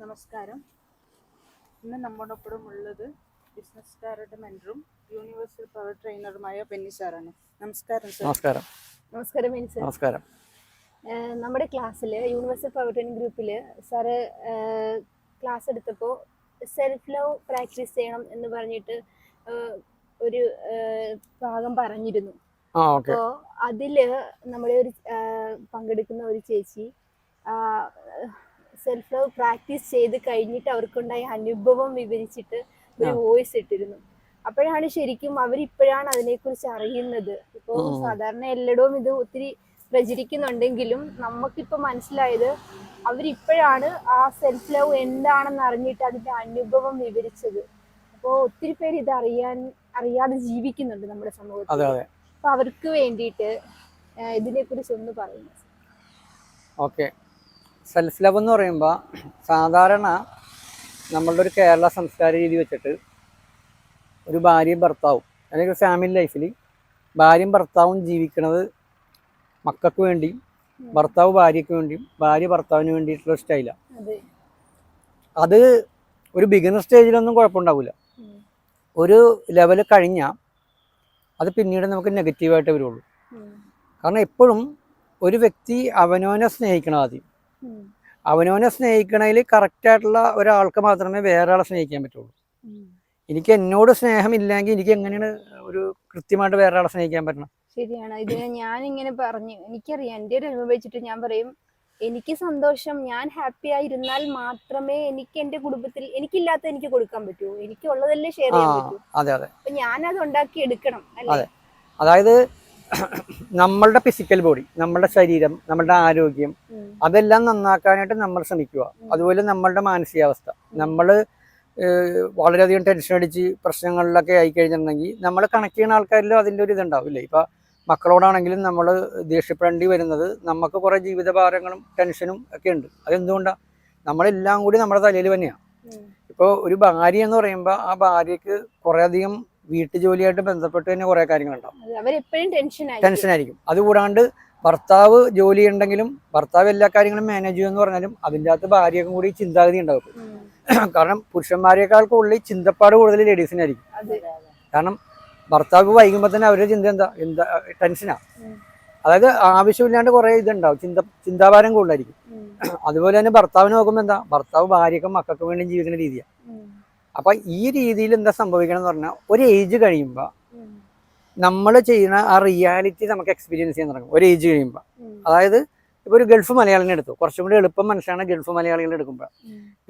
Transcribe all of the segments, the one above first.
നമസ്കാരം. ഇന്ന് നമ്മോടൊപ്പം ഉള്ളത് ബിസിനസ്സുകാരുടെ മെന്ററും യൂണിവേഴ്സൽ പവർ ട്രെയിനറുമായ ബെന്നി സാറാണ്. നമസ്കാരം സർ. നമസ്കാരം. നമസ്കാരം മിനിസ് നമസ്കാരം. നമ്മുടെ ക്ലാസ്സിൽ യൂണിവേഴ്സൽ പവർ ട്രെയിനിങ് ഗ്രൂപ്പിൽ സാറ് ക്ലാസ് എടുത്തപ്പോൾ സെൽഫ് ലവ് പ്രാക്ടീസ് ചെയ്യണം എന്ന് പറഞ്ഞിട്ട് ഒരു ഭാഗം പറഞ്ഞിരുന്നു. അപ്പോൾ അതിൽ നമ്മുടെ ഒരു പങ്കെടുക്കുന്ന ഒരു ചേച്ചി സെൽഫ് ലവ് പ്രാക്ടീസ് ചെയ്ത് കഴിഞ്ഞിട്ട് അവർക്കുണ്ടായ അനുഭവം വിവരിച്ചിട്ട് ഒരു വോയിസ് ഇട്ടിരുന്നു. അപ്പോഴാണ് ശരിക്കും അവരിപ്പോഴാണ് അതിനെക്കുറിച്ച് അറിയുന്നത്. ഇപ്പോൾ സാധാരണ എല്ലായിടവും ഇത് ഒത്തിരി പ്രചരിക്കുന്നുണ്ടെങ്കിലും നമുക്കിപ്പോൾ മനസ്സിലായത് അവരിപ്പോഴാണ് ആ സെൽഫ് ലവ് എന്താണെന്ന് അറിഞ്ഞിട്ട് അതിന്റെ അനുഭവം വിവരിച്ചത്. അപ്പോൾ ഒത്തിരി പേര് ഇത് അറിയാൻ അറിയാതെ ജീവിക്കുന്നുണ്ട് നമ്മുടെ സമൂഹത്തിൽ. അപ്പൊ അവർക്ക് വേണ്ടിയിട്ട് ഇതിനെ കുറിച്ച് ഒന്ന് പറയുന്നു ഓക്കെ. സെൽഫ് ലവ് എന്ന് പറയുമ്പോൾ സാധാരണ നമ്മളുടെ ഒരു കേരള സംസ്കാര രീതി വെച്ചിട്ട് ഒരു ഭാര്യയും ഭർത്താവും അല്ലെങ്കിൽ ഫാമിലി ലൈഫിൽ ഭാര്യയും ഭർത്താവും ജീവിക്കുന്നത് മക്കൾക്ക് വേണ്ടിയും ഭർത്താവ് ഭാര്യയ്ക്ക് വേണ്ടിയും ഭാര്യ ഭർത്താവിന് വേണ്ടിയിട്ടുള്ള സ്റ്റൈലാണ് അതെ. ഒരു ബിഗിനർ സ്റ്റേജിലൊന്നും കുഴപ്പമുണ്ടാവില്ല ഒരു ലെവൽ കഴിഞ്ഞാൽ അത് പിന്നീട് നമുക്ക് നെഗറ്റീവായിട്ടേ വരുള്ളൂ. കാരണം എപ്പോഴും ഒരു വ്യക്തി അവനവനെ സ്നേഹിക്കണം ആദ്യം. അവനവനെ സ്നേഹിക്കണതിൽ കറക്റ്റായിട്ടുള്ള ഒരാൾക്ക് മാത്രമേ വേറെ ആളെ സ്നേഹിക്കാൻ പറ്റുള്ളൂ. എനിക്ക് എന്നോട് സ്നേഹമില്ലെങ്കിൽ എനിക്ക് എങ്ങനെയാണ് ഒരു കൃത്യമായിട്ട് വേറെ ആളെ സ്നേഹിക്കാൻ പറ്റണം? ശരിയാണ്. ഇത് ഞാൻ ഇങ്ങനെ പറഞ്ഞു. എനിക്കറിയാം. എന്റെ ഒരു അനുഭവം വെച്ചിട്ട് ഞാൻ പറയും എനിക്ക് സന്തോഷം. ഞാൻ ഹാപ്പി ആയിരുന്നാൽ മാത്രമേ എനിക്ക് എന്റെ കുടുംബത്തിൽ എനിക്കില്ലാത്ത എനിക്ക് കൊടുക്കാൻ പറ്റൂ. എനിക്കുള്ളതല്ലേ ഷെയർ ചെയ്യാൻ പറ്റൂ. അതെ അതെ. അപ്പൊ ഞാനത് ഉണ്ടാക്കി എടുക്കണം അല്ലേ? അതായത് നമ്മളുടെ ഫിസിക്കൽ ബോഡി നമ്മളുടെ ശരീരം നമ്മളുടെ ആരോഗ്യം അതെല്ലാം നന്നാക്കാനായിട്ട് നമ്മൾ ശ്രമിക്കുക. അതുപോലെ നമ്മളുടെ മാനസികാവസ്ഥ. നമ്മൾ വളരെയധികം ടെൻഷൻ അടിച്ച് പ്രശ്നങ്ങളിലൊക്കെ ആയി കഴിഞ്ഞിട്ടുണ്ടെങ്കിൽ നമ്മൾ കണക്ട് ചെയ്യുന്ന ആൾക്കാരിലും അതിന്റെ ഒരു ഇതുണ്ടാവില്ലേ? ഇപ്പം മക്കളോടാണെങ്കിലും നമ്മൾ ദേഷ്യപ്പെടേണ്ടി വരുന്നത് നമുക്ക് കുറേ ജീവിതഭാരങ്ങളും ടെൻഷനും ഒക്കെ ഉണ്ട്. അതെന്തുകൊണ്ടാണ് നമ്മളെല്ലാം കൂടി നമ്മുടെ തലയിൽ തന്നെയാണ്. ഇപ്പോൾ ഒരു ഭാര്യ എന്ന് പറയുമ്പോൾ ആ ഭാര്യയ്ക്ക് കുറേയധികം വീട്ടുജോലിയായിട്ട് ബന്ധപ്പെട്ട് തന്നെ കുറേ കാര്യങ്ങളുണ്ടാവും. ആയിരിക്കും അതുകൂടാണ്ട് ഭർത്താവ് ജോലി ഉണ്ടെങ്കിലും ഭർത്താവ് എല്ലാ കാര്യങ്ങളും മാനേജ് ചെയ്യുമെന്ന് പറഞ്ഞാലും അതിന്റെ അകത്ത് ഭാര്യക്കും കൂടി ചിന്താഗതി ഉണ്ടാവും. കാരണം പുരുഷന്മാരെക്കാൾ കൂടുതൽ ചിന്തപ്പാട് കൂടുതൽ ലേഡീസിനായിരിക്കും കാരണം ഭർത്താവ് വൈകുമ്പോൾ തന്നെ അവരുടെ ചിന്ത എന്താ? എന്താ ടെൻഷനാ. അതായത് ആവശ്യമില്ലാണ്ട് കുറേ ഇതുണ്ടാവും. ചിന്ത ചിന്താഭാരം കൂടുതലായിരിക്കും. അതുപോലെ തന്നെ ഭർത്താവിന് നോക്കുമ്പോൾ എന്താ? ഭർത്താവ് ഭാര്യക്കും മക്കൾക്കും വേണ്ടി ജീവിക്കുന്ന രീതിയാണ്. അപ്പൊ ഈ രീതിയിൽ എന്താ സംഭവിക്കണം എന്ന് പറഞ്ഞാൽ ഒരു ഏജ് കഴിയുമ്പോൾ നമ്മൾ ചെയ്യുന്ന ആ റിയാലിറ്റി നമുക്ക് എക്സ്പീരിയൻസ് ചെയ്യാൻ തുടങ്ങും. ഒരു ഏജ് കഴിയുമ്പോൾ അതായത് ഇപ്പൊ ഒരു ഗൾഫ് മലയാളിനെ എടുത്തു. കുറച്ചും കൂടി എളുപ്പം മനസ്സിലാണ് ഗൾഫ് മലയാളികളെ എടുക്കുമ്പോൾ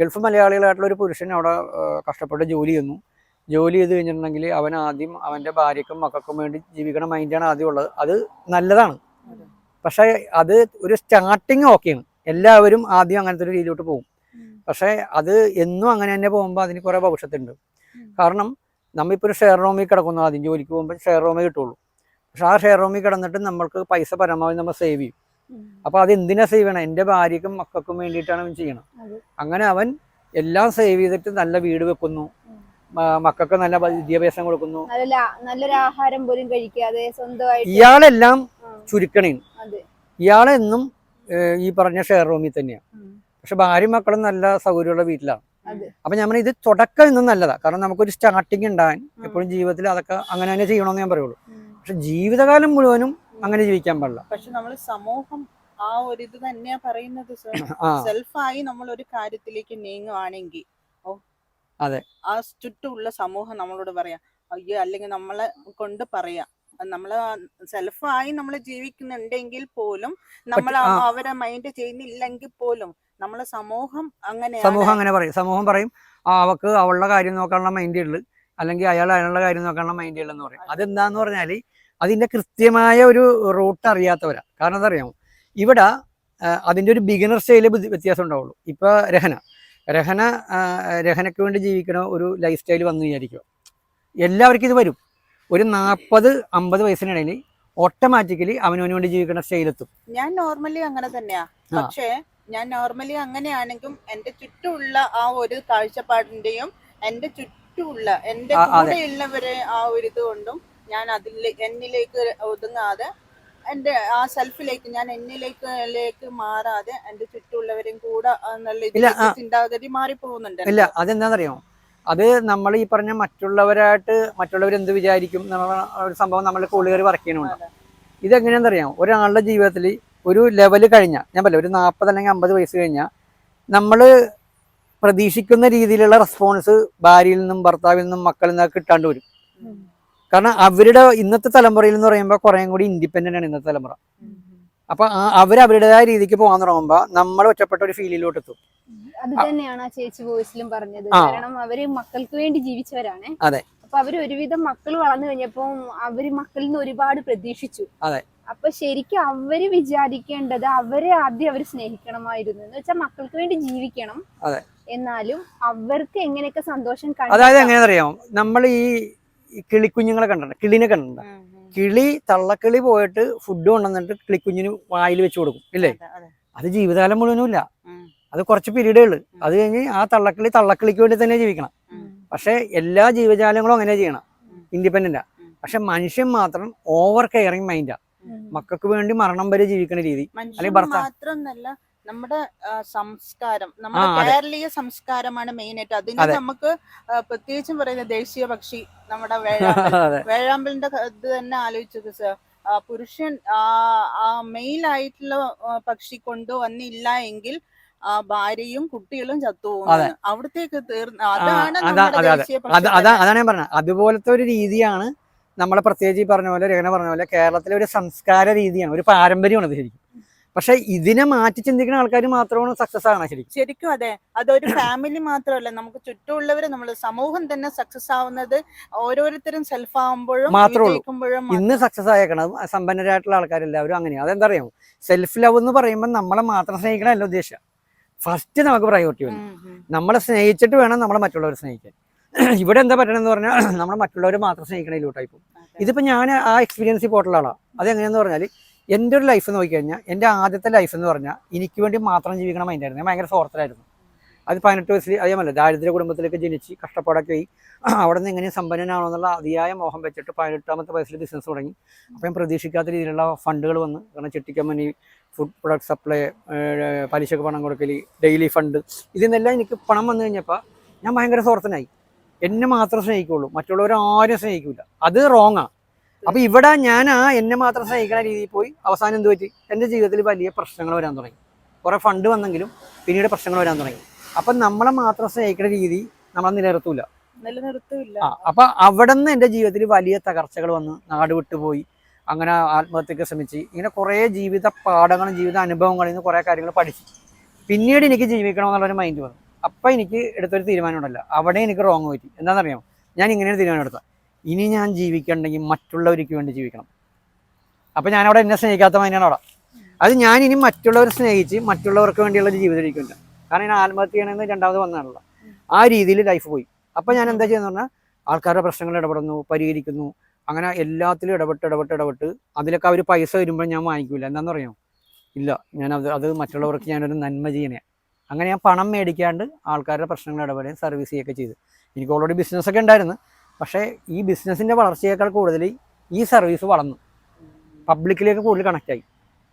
ഗൾഫ് മലയാളികളായിട്ടുള്ള ഒരു പുരുഷൻ അവിടെ കഷ്ടപ്പെട്ട് ജോലി ചെയ്യുന്നു. ജോലി ചെയ്ത് കഴിഞ്ഞിട്ടുണ്ടെങ്കിൽ അവൻ ആദ്യം അവന്റെ ഭാര്യക്കും മക്കൾക്കും വേണ്ടി ജീവിക്കണ മൈൻഡാണ് ആദ്യം ഉള്ളത്. അത് നല്ലതാണ്. പക്ഷേ അത് ഒരു സ്റ്റാർട്ടിങ് ഓക്കെയാണ് എല്ലാവരും ആദ്യം അങ്ങനത്തെ ഒരു രീതിയിലോട്ട് പോകും. പക്ഷേ അത് എന്നും അങ്ങനെ തന്നെ പോകുമ്പോൾ അതിന് കുറേ ഭവിഷ്യത്തുണ്ട്. കാരണം നമ്മളിപ്പോൾ ഒരു ഷെയർ റൂമിൽ കിടക്കുന്നു ആദ്യം ജോലിക്ക് പോകുമ്പോൾ ഷെയർ റൂമേ കിട്ടുള്ളൂ. പക്ഷെ ആ ഷെയർ റൂമിൽ കിടന്നിട്ട് നമ്മൾക്ക് പൈസ പരമാവധി നമ്മൾ സേവ് ചെയ്യും. അപ്പോൾ അത് എന്തിനാ സേവ് ചെയ്യണം? എന്റെ ഭാര്യക്കും മക്കൾക്കും വേണ്ടിയിട്ടാണ് അവൻ ചെയ്യണം അങ്ങനെ അവൻ എല്ലാം സേവ് ചെയ്തിട്ട് നല്ല വീട് വെക്കുന്നു. മക്കൾക്ക് നല്ല വിദ്യാഭ്യാസം കൊടുക്കുന്നു. നല്ലൊരു ആഹാരം പോലും കഴിക്കാതെ സ്വന്തമായിട്ട്. ഇയാളെല്ലാം ചുരുക്കണേ ഇയാളെന്നും ഈ പറഞ്ഞ ഷെയർ റൂമിൽ തന്നെയാണ്. പക്ഷെ ഭാര്യയും മക്കളും നല്ല സൗകര്യമുള്ള വീട്ടിലാണ്. അപ്പൊ ഞാൻ ഇത് തുടക്കം ഇന്നും നല്ലതാണ് കാരണം നമുക്കൊരു സ്റ്റാർട്ടിങ് ഉണ്ടാകാൻ എപ്പോഴും ജീവിതത്തിൽ അതൊക്കെ അങ്ങനെ തന്നെ ചെയ്യണമെന്ന് ഞാൻ പറയുള്ളൂ. പക്ഷെ ജീവിതകാലം മുഴുവനും അങ്ങനെ ജീവിക്കാൻ പാടില്ല. പക്ഷെ നമ്മൾ സമൂഹം ആ ഒരു ഇത് തന്നെയാ പറയുന്നത് സെൽഫായി നമ്മൾ ഒരു കാര്യത്തിലേക്ക് നീങ്ങുവാണെങ്കിൽ അതെ. ആ ചുറ്റുമുള്ള സമൂഹം നമ്മളോട് പറയാം അയ്യോ അല്ലെങ്കിൽ നമ്മളെ കൊണ്ട് പറയാം. നമ്മൾ സെൽഫായി നമ്മൾ ജീവിക്കുന്നുണ്ടെങ്കിൽ പോലും നമ്മൾ അവരെ മൈൻഡ് ചെയ്യുന്നില്ലെങ്കിൽ പോലും നമ്മളെ സമൂഹം അങ്ങനെ സമൂഹം അങ്ങനെ പറയും. സമൂഹം പറയും ആ അവക്ക് അവളുടെ കാര്യം നോക്കാനുള്ള മൈൻഡേ ഉള്ളു. അല്ലെങ്കിൽ അയാൾ അയാളുടെ കാര്യം നോക്കാനുള്ള മൈൻഡേ ഉള്ളെന്ന് പറയും. അതെന്താന്ന് പറഞ്ഞാൽ അതിന്റെ കൃത്യമായ ഒരു റൂട്ട് അറിയാത്തവരാ. കാരണം എന്തറിയാമോ ഇവിടെ അതിന്റെ ഒരു ബിഗിനർ സ്റ്റൈൽ വ്യത്യാസം ഉണ്ടാവുള്ളൂ. ഇപ്പൊ രഹന. രഹന രഹനക്ക് രഹനയ്ക്ക് വേണ്ടി ജീവിക്കണ ഒരു ലൈഫ് സ്റ്റൈൽ വന്നു വിചാരിക്കുക. എല്ലാവർക്കും ഇത് വരും. ഒരു നാൽപ്പത് അമ്പത് വയസ്സിനിടയിൽ ഓട്ടോമാറ്റിക്കലി അവനവന് വേണ്ടി ജീവിക്കുന്ന സ്റ്റൈലെത്തും ഞാൻ നോർമലി അങ്ങനെ തന്നെയാ. പക്ഷേ ഞാൻ നോർമലി അങ്ങനെയാണെങ്കിലും എന്റെ ചുറ്റുമുള്ള ആ ഒരു കാഴ്ചപ്പാടിന്റെയും എന്റെ ചുറ്റുമുള്ള എന്റെ. കൂടെയുള്ളവരെ ആ ഒരു ഇത് കൊണ്ടും ഞാൻ അതിൽ എന്നിലേക്ക് ഒതുങ്ങാതെ എന്റെ ആ സെൽഫിലേക്ക് ഞാൻ എന്നിലേക്ക് ലേക്ക് മാറാതെ എന്റെ ചുറ്റുമുള്ളവരെയും കൂടെ ആ. ചിന്താഗതി മാറിപ്പോകുന്നുണ്ട് ഇല്ല അതെന്താണെന്നറിയോ അത് നമ്മൾ ഈ പറഞ്ഞ മറ്റുള്ളവരായിട്ട് മറ്റുള്ളവർ എന്ത് വിചാരിക്കും എന്നുള്ള ഒരു സംഭവം നമ്മൾ കൂടുതൽ വർക്ക് ചെയ്യണമുണ്ട് ഇതെങ്ങനെയാണെന്നറിയാം ഒരാളുടെ ജീവിതത്തിൽ ഒരു ലെവൽ കഴിഞ്ഞാൽ ഞാൻ പറയാം ഒരു നാൽപ്പത് അല്ലെങ്കിൽ അമ്പത് വയസ്സ് കഴിഞ്ഞാൽ നമ്മൾ പ്രതീക്ഷിക്കുന്ന രീതിയിലുള്ള റെസ്പോൺസ് ഭാര്യയിൽ നിന്നും ഭർത്താവിൽ നിന്നും മക്കളിൽ നിന്നൊക്കെ കിട്ടാണ്ട് വരും. കാരണം അവരുടെ ഇന്നത്തെ തലമുറയിൽ എന്ന് പറയുമ്പോൾ കുറേം കൂടി ഇൻഡിപെൻഡന്റ് ആണ് ഇന്നത്തെ തലമുറ. അപ്പൊ അവരുടേതായ രീതിക്ക് പോകാൻ തുടങ്ങുമ്പോ നമ്മൾ ഒറ്റപ്പെട്ട ഒരു ഫീലിലോട്ട് എത്തും. അത് തന്നെയാണ് ആ ചേച്ചി വോയിസിലും പറഞ്ഞത്. കാരണം അവർ മക്കൾക്ക് വേണ്ടി ജീവിച്ചവരാണ്. അതെ. അപ്പൊ അവർ ഒരുവിധം മക്കൾ വളർന്നു കഴിഞ്ഞപ്പോ അവർ മക്കളിൽ നിന്ന് ഒരുപാട് പ്രതീക്ഷിച്ചു. അതെ. അപ്പൊ ശരിക്കും അവർ വിചാരിക്കേണ്ടത് അവരെ ആദ്യം അവർ സ്നേഹിക്കണമായിരുന്നു. എന്ന് വെച്ചാൽ മക്കൾക്ക് വേണ്ടി ജീവിക്കണം. അതെ. എന്നാലും അവർക്ക് എങ്ങനെയൊക്കെ സന്തോഷം അതായത് കണ്ടെത്താം. എങ്ങനെയാണെന്നറിയാം നമ്മൾ ഈ കിളിക്കുഞ്ഞുങ്ങളെ കണ്ടിട്ടുണ്ട്. കിളിനെ കണ്ടിട്ടുണ്ട്. കിളി തള്ളക്കിളി പോയിട്ട് ഫുഡ് കൊണ്ടുവന്നിട്ട് കിളിക്കുഞ്ഞിന് വായിൽ വെച്ച് കൊടുക്കും. ഇല്ലേ? അത് ജീവിതകാലം മുഴുവനും ഇല്ല അത് കുറച്ച് പീരീഡുകൾ അത് കഴിഞ്ഞ് ആ തള്ളക്കിളി തള്ളക്കിളിക്ക് വേണ്ടി തന്നെ ജീവിക്കണം. പക്ഷെ എല്ലാ ജീവജാലങ്ങളും അങ്ങനെ ചെയ്യണം. ഇൻഡിപെൻഡന്റാ പക്ഷെ മനുഷ്യൻ മാത്രം ഓവർ കെയറിങ് മൈൻഡാ. മക്കൾക്ക് വേണ്ടി മരണം വരെ ജീവിക്കുന്ന രീതി. അല്ലെങ്കിൽ ഭർത്താവ്. നമ്മുടെ സംസ്കാരം നമ്മുടെ കേരളീയ സംസ്കാരമാണ് മെയിൻ ആയിട്ട്. അതിന് നമുക്ക് പ്രത്യേകിച്ചും പറയുന്ന ദേശീയ പക്ഷി നമ്മുടെ വേഴാമ്പലിന്റെ ഇത് തന്നെ ആലോചിച്ചത് സർ പുരുഷൻ മെയിൽ ആയിട്ടുള്ള പക്ഷി കൊണ്ടുവന്നില്ല എങ്കിൽ ഭാര്യയും കുട്ടികളും ചത്തുപോകും. അവിടത്തേക്ക് തീർന്ന അതാണ് അതാണ് ഞാൻ പറഞ്ഞത്. അതുപോലത്തെ ഒരു രീതിയാണ് നമ്മളെ പ്രത്യേകിച്ച് ഈ പറഞ്ഞ പോലെ രേഖന പറഞ്ഞ പോലെ കേരളത്തിലെ ഒരു സംസ്കാര രീതിയാണ് ഒരു പാരമ്പര്യമാണ് ഇത് ശരിക്കും. പക്ഷെ ഇതിനെ മാറ്റി ചിന്തിക്കുന്ന ആൾക്കാർ മാത്രമാണ് സക്സസ് ആകണം ശരി ശരിക്കും അതെ. അതൊരു ഫാമിലി മാത്രമല്ല നമുക്ക് ചുറ്റുമുള്ളവര് നമ്മൾ സമൂഹം തന്നെ സക്സസ് ആവുന്നത് ഓരോരുത്തരും സെൽഫ് ആവുമ്പോഴും മാത്രമേ ഇന്ന് സക്സസ് ആയേക്കണം സമ്പന്നരായിട്ടുള്ള ആൾക്കാരെല്ലാവരും അങ്ങനെയാണ് അതെന്താ അറിയാമോ സെൽഫ് ലവ് എന്ന് പറയുമ്പോൾ നമ്മളെ മാത്രം സ്നേഹിക്കണമല്ല ഉദ്ദേശം. ഫസ്റ്റ് നമുക്ക് പ്രയോറിറ്റി വേണം. നമ്മളെ സ്നേഹിച്ചിട്ട് വേണം നമ്മളെ മറ്റുള്ളവരെ സ്നേഹിക്കാൻ. ഇവിടെ എന്താ പറ്റണമെന്ന് പറഞ്ഞാൽ നമ്മൾ മറ്റുള്ളവരെ മാത്രം സ്നേഹിക്കണതിലോട്ടായി പോകും ഇതിപ്പോ ഇതിപ്പോൾ ഞാൻ ആ എക്സ്പീരിയൻസ് പോയിട്ടുള്ള ആളാണ് അതെങ്ങനെയാന്ന് പറഞ്ഞാൽ എന്റെ ഒരു ലൈഫ് നോക്കിക്കഴിഞ്ഞാൽ എന്റെ ആദ്യത്തെ ലൈഫ് എന്ന് പറഞ്ഞാൽ എനിക്ക് വേണ്ടി മാത്രം ജീവിക്കണം മൈൻഡായിരുന്നു ഞാൻ ഭയങ്കര സ്വാർത്ഥരായിരുന്നു. അത് പതിനെട്ട് വയസ്സിൽ അതേമല്ല ദാരിദ്ര്യ കുടുംബത്തിലേക്ക് ജനിച്ച് കഷ്ടപ്പാടൊക്കെ ആയി. അവിടെ നിന്ന് എങ്ങനെ സമ്പന്നനാണോ എന്നുള്ള അതിയായ മോഹം വെച്ചിട്ട് പതിനെട്ടാമത്തെ വയസ്സിൽ ബിസിനസ് തുടങ്ങി. അപ്പം പ്രതീക്ഷിക്കാത്ത രീതിയിലുള്ള ഫണ്ടുകൾ വന്ന് കാരണം ചെട്ടിക്കമ്പനി ഫുഡ് പ്രൊഡക്റ്റ് സപ്ലൈ പലിശക്ക് പണം കൊടുക്കൽ ഡെയിലി ഫണ്ട് ഇതിൽ നിന്നെല്ലാം എനിക്ക് പണം വന്നു കഴിഞ്ഞപ്പോൾ ഞാൻ ഭയങ്കര സ്വാർത്ഥനായി. എന്നെ മാത്രം സ്നേഹിക്കുള്ളൂ. മറ്റുള്ളവരെ ആരും സ്നേഹിക്കില്ല അത് ആ. അപ്പൊ ഇവിടെ ഞാൻ ആ എന്നെ മാത്രം സ്നേഹിക്കുന്ന രീതിയിൽ പോയി അവസാനം എന്ത് പറ്റി? എന്റെ ജീവിതത്തിൽ വലിയ പ്രശ്നങ്ങൾ വരാൻ തുടങ്ങി. കുറെ ഫണ്ട് വന്നെങ്കിലും പിന്നീട് പ്രശ്നങ്ങൾ വരാൻ തുടങ്ങി. അപ്പൊ നമ്മളെ മാത്രം സ്നേഹിക്കുന്ന രീതി നമ്മളെ നിലനിർത്തൂല. നിലനിർത്തൂല അപ്പൊ അവിടെ നിന്ന് എന്റെ ജീവിതത്തിൽ വലിയ തകർച്ചകൾ വന്ന് നാട് വിട്ടുപോയി. അങ്ങനെ ആത്മഹത്യക്ക് ശ്രമിച്ച്. ഇങ്ങനെ കുറേ ജീവിത പാഠങ്ങളും ജീവിത അനുഭവങ്ങളിൽ നിന്ന് കുറേ കാര്യങ്ങൾ പഠിച്ചു. പിന്നീട് എനിക്ക് ജീവിക്കണം എന്നുള്ളൊരു മൈൻഡ് വന്നു. അപ്പം എനിക്ക് എടുത്തൊരു തീരുമാനം ഉണ്ടല്ലോ അവിടെ എനിക്ക് റോങ് പറ്റി. എന്താണെന്നറിയാമോ? ഞാൻ ഇങ്ങനെ ഒരു തീരുമാനം എടുത്തത്. ഇനി ഞാൻ ജീവിക്കണമെങ്കിൽ മറ്റുള്ളവർക്ക് വേണ്ടി ജീവിക്കണം. അപ്പം ഞാനവിടെ എന്നെ സ്നേഹിക്കാത്ത മതിനാണ് അവിടെ. അത് ഞാൻ ഇനി മറ്റുള്ളവരെ സ്നേഹിച്ച് മറ്റുള്ളവർക്ക് വേണ്ടിയുള്ള ഒരു ജീവിതം ഇരിക്കില്ല കാരണം ഞാൻ ആത്മഹത്യ ചെയ്യണമെന്ന് രണ്ടാമത് വന്നതാണല്ലോ. ആ രീതിയിൽ ലൈഫ് പോയി. അപ്പം ഞാൻ എന്താ ചെയ്യുന്നത് പറഞ്ഞാൽ ആൾക്കാരുടെ പ്രശ്നങ്ങൾ ഇടപെടുന്നു പരിഹരിക്കുന്നു. അങ്ങനെ എല്ലാത്തിലും ഇടപെട്ട് ഇടപെട്ട് ഇടപെട്ട് അതിലൊക്കെ അവർ പൈസ വരുമ്പോൾ ഞാൻ വാങ്ങിക്കില്ല എന്താണെന്ന് പറയാം ഇല്ല. ഞാൻ അത് അത് മറ്റുള്ളവർക്ക് ഞാനൊരു നന്മ ചെയ്യണേ അങ്ങനെ ഞാൻ പണം മേടിക്കാണ്ട് ആൾക്കാരുടെ പ്രശ്നങ്ങൾ ഇടപെടുകയും സർവീസ് ചെയ്യുകയൊക്കെ ചെയ്തു. എനിക്ക് ഓൾറെഡി ബിസിനസ്സൊക്കെ ഉണ്ടായിരുന്നു. പക്ഷേ ഈ ബിസിനസ്സിന്റെ വളർച്ചയേക്കാൾ കൂടുതൽ ഈ സർവീസ് വളർന്നു. പബ്ലിക്കിലേക്ക് കൂടുതൽ കണക്റ്റായി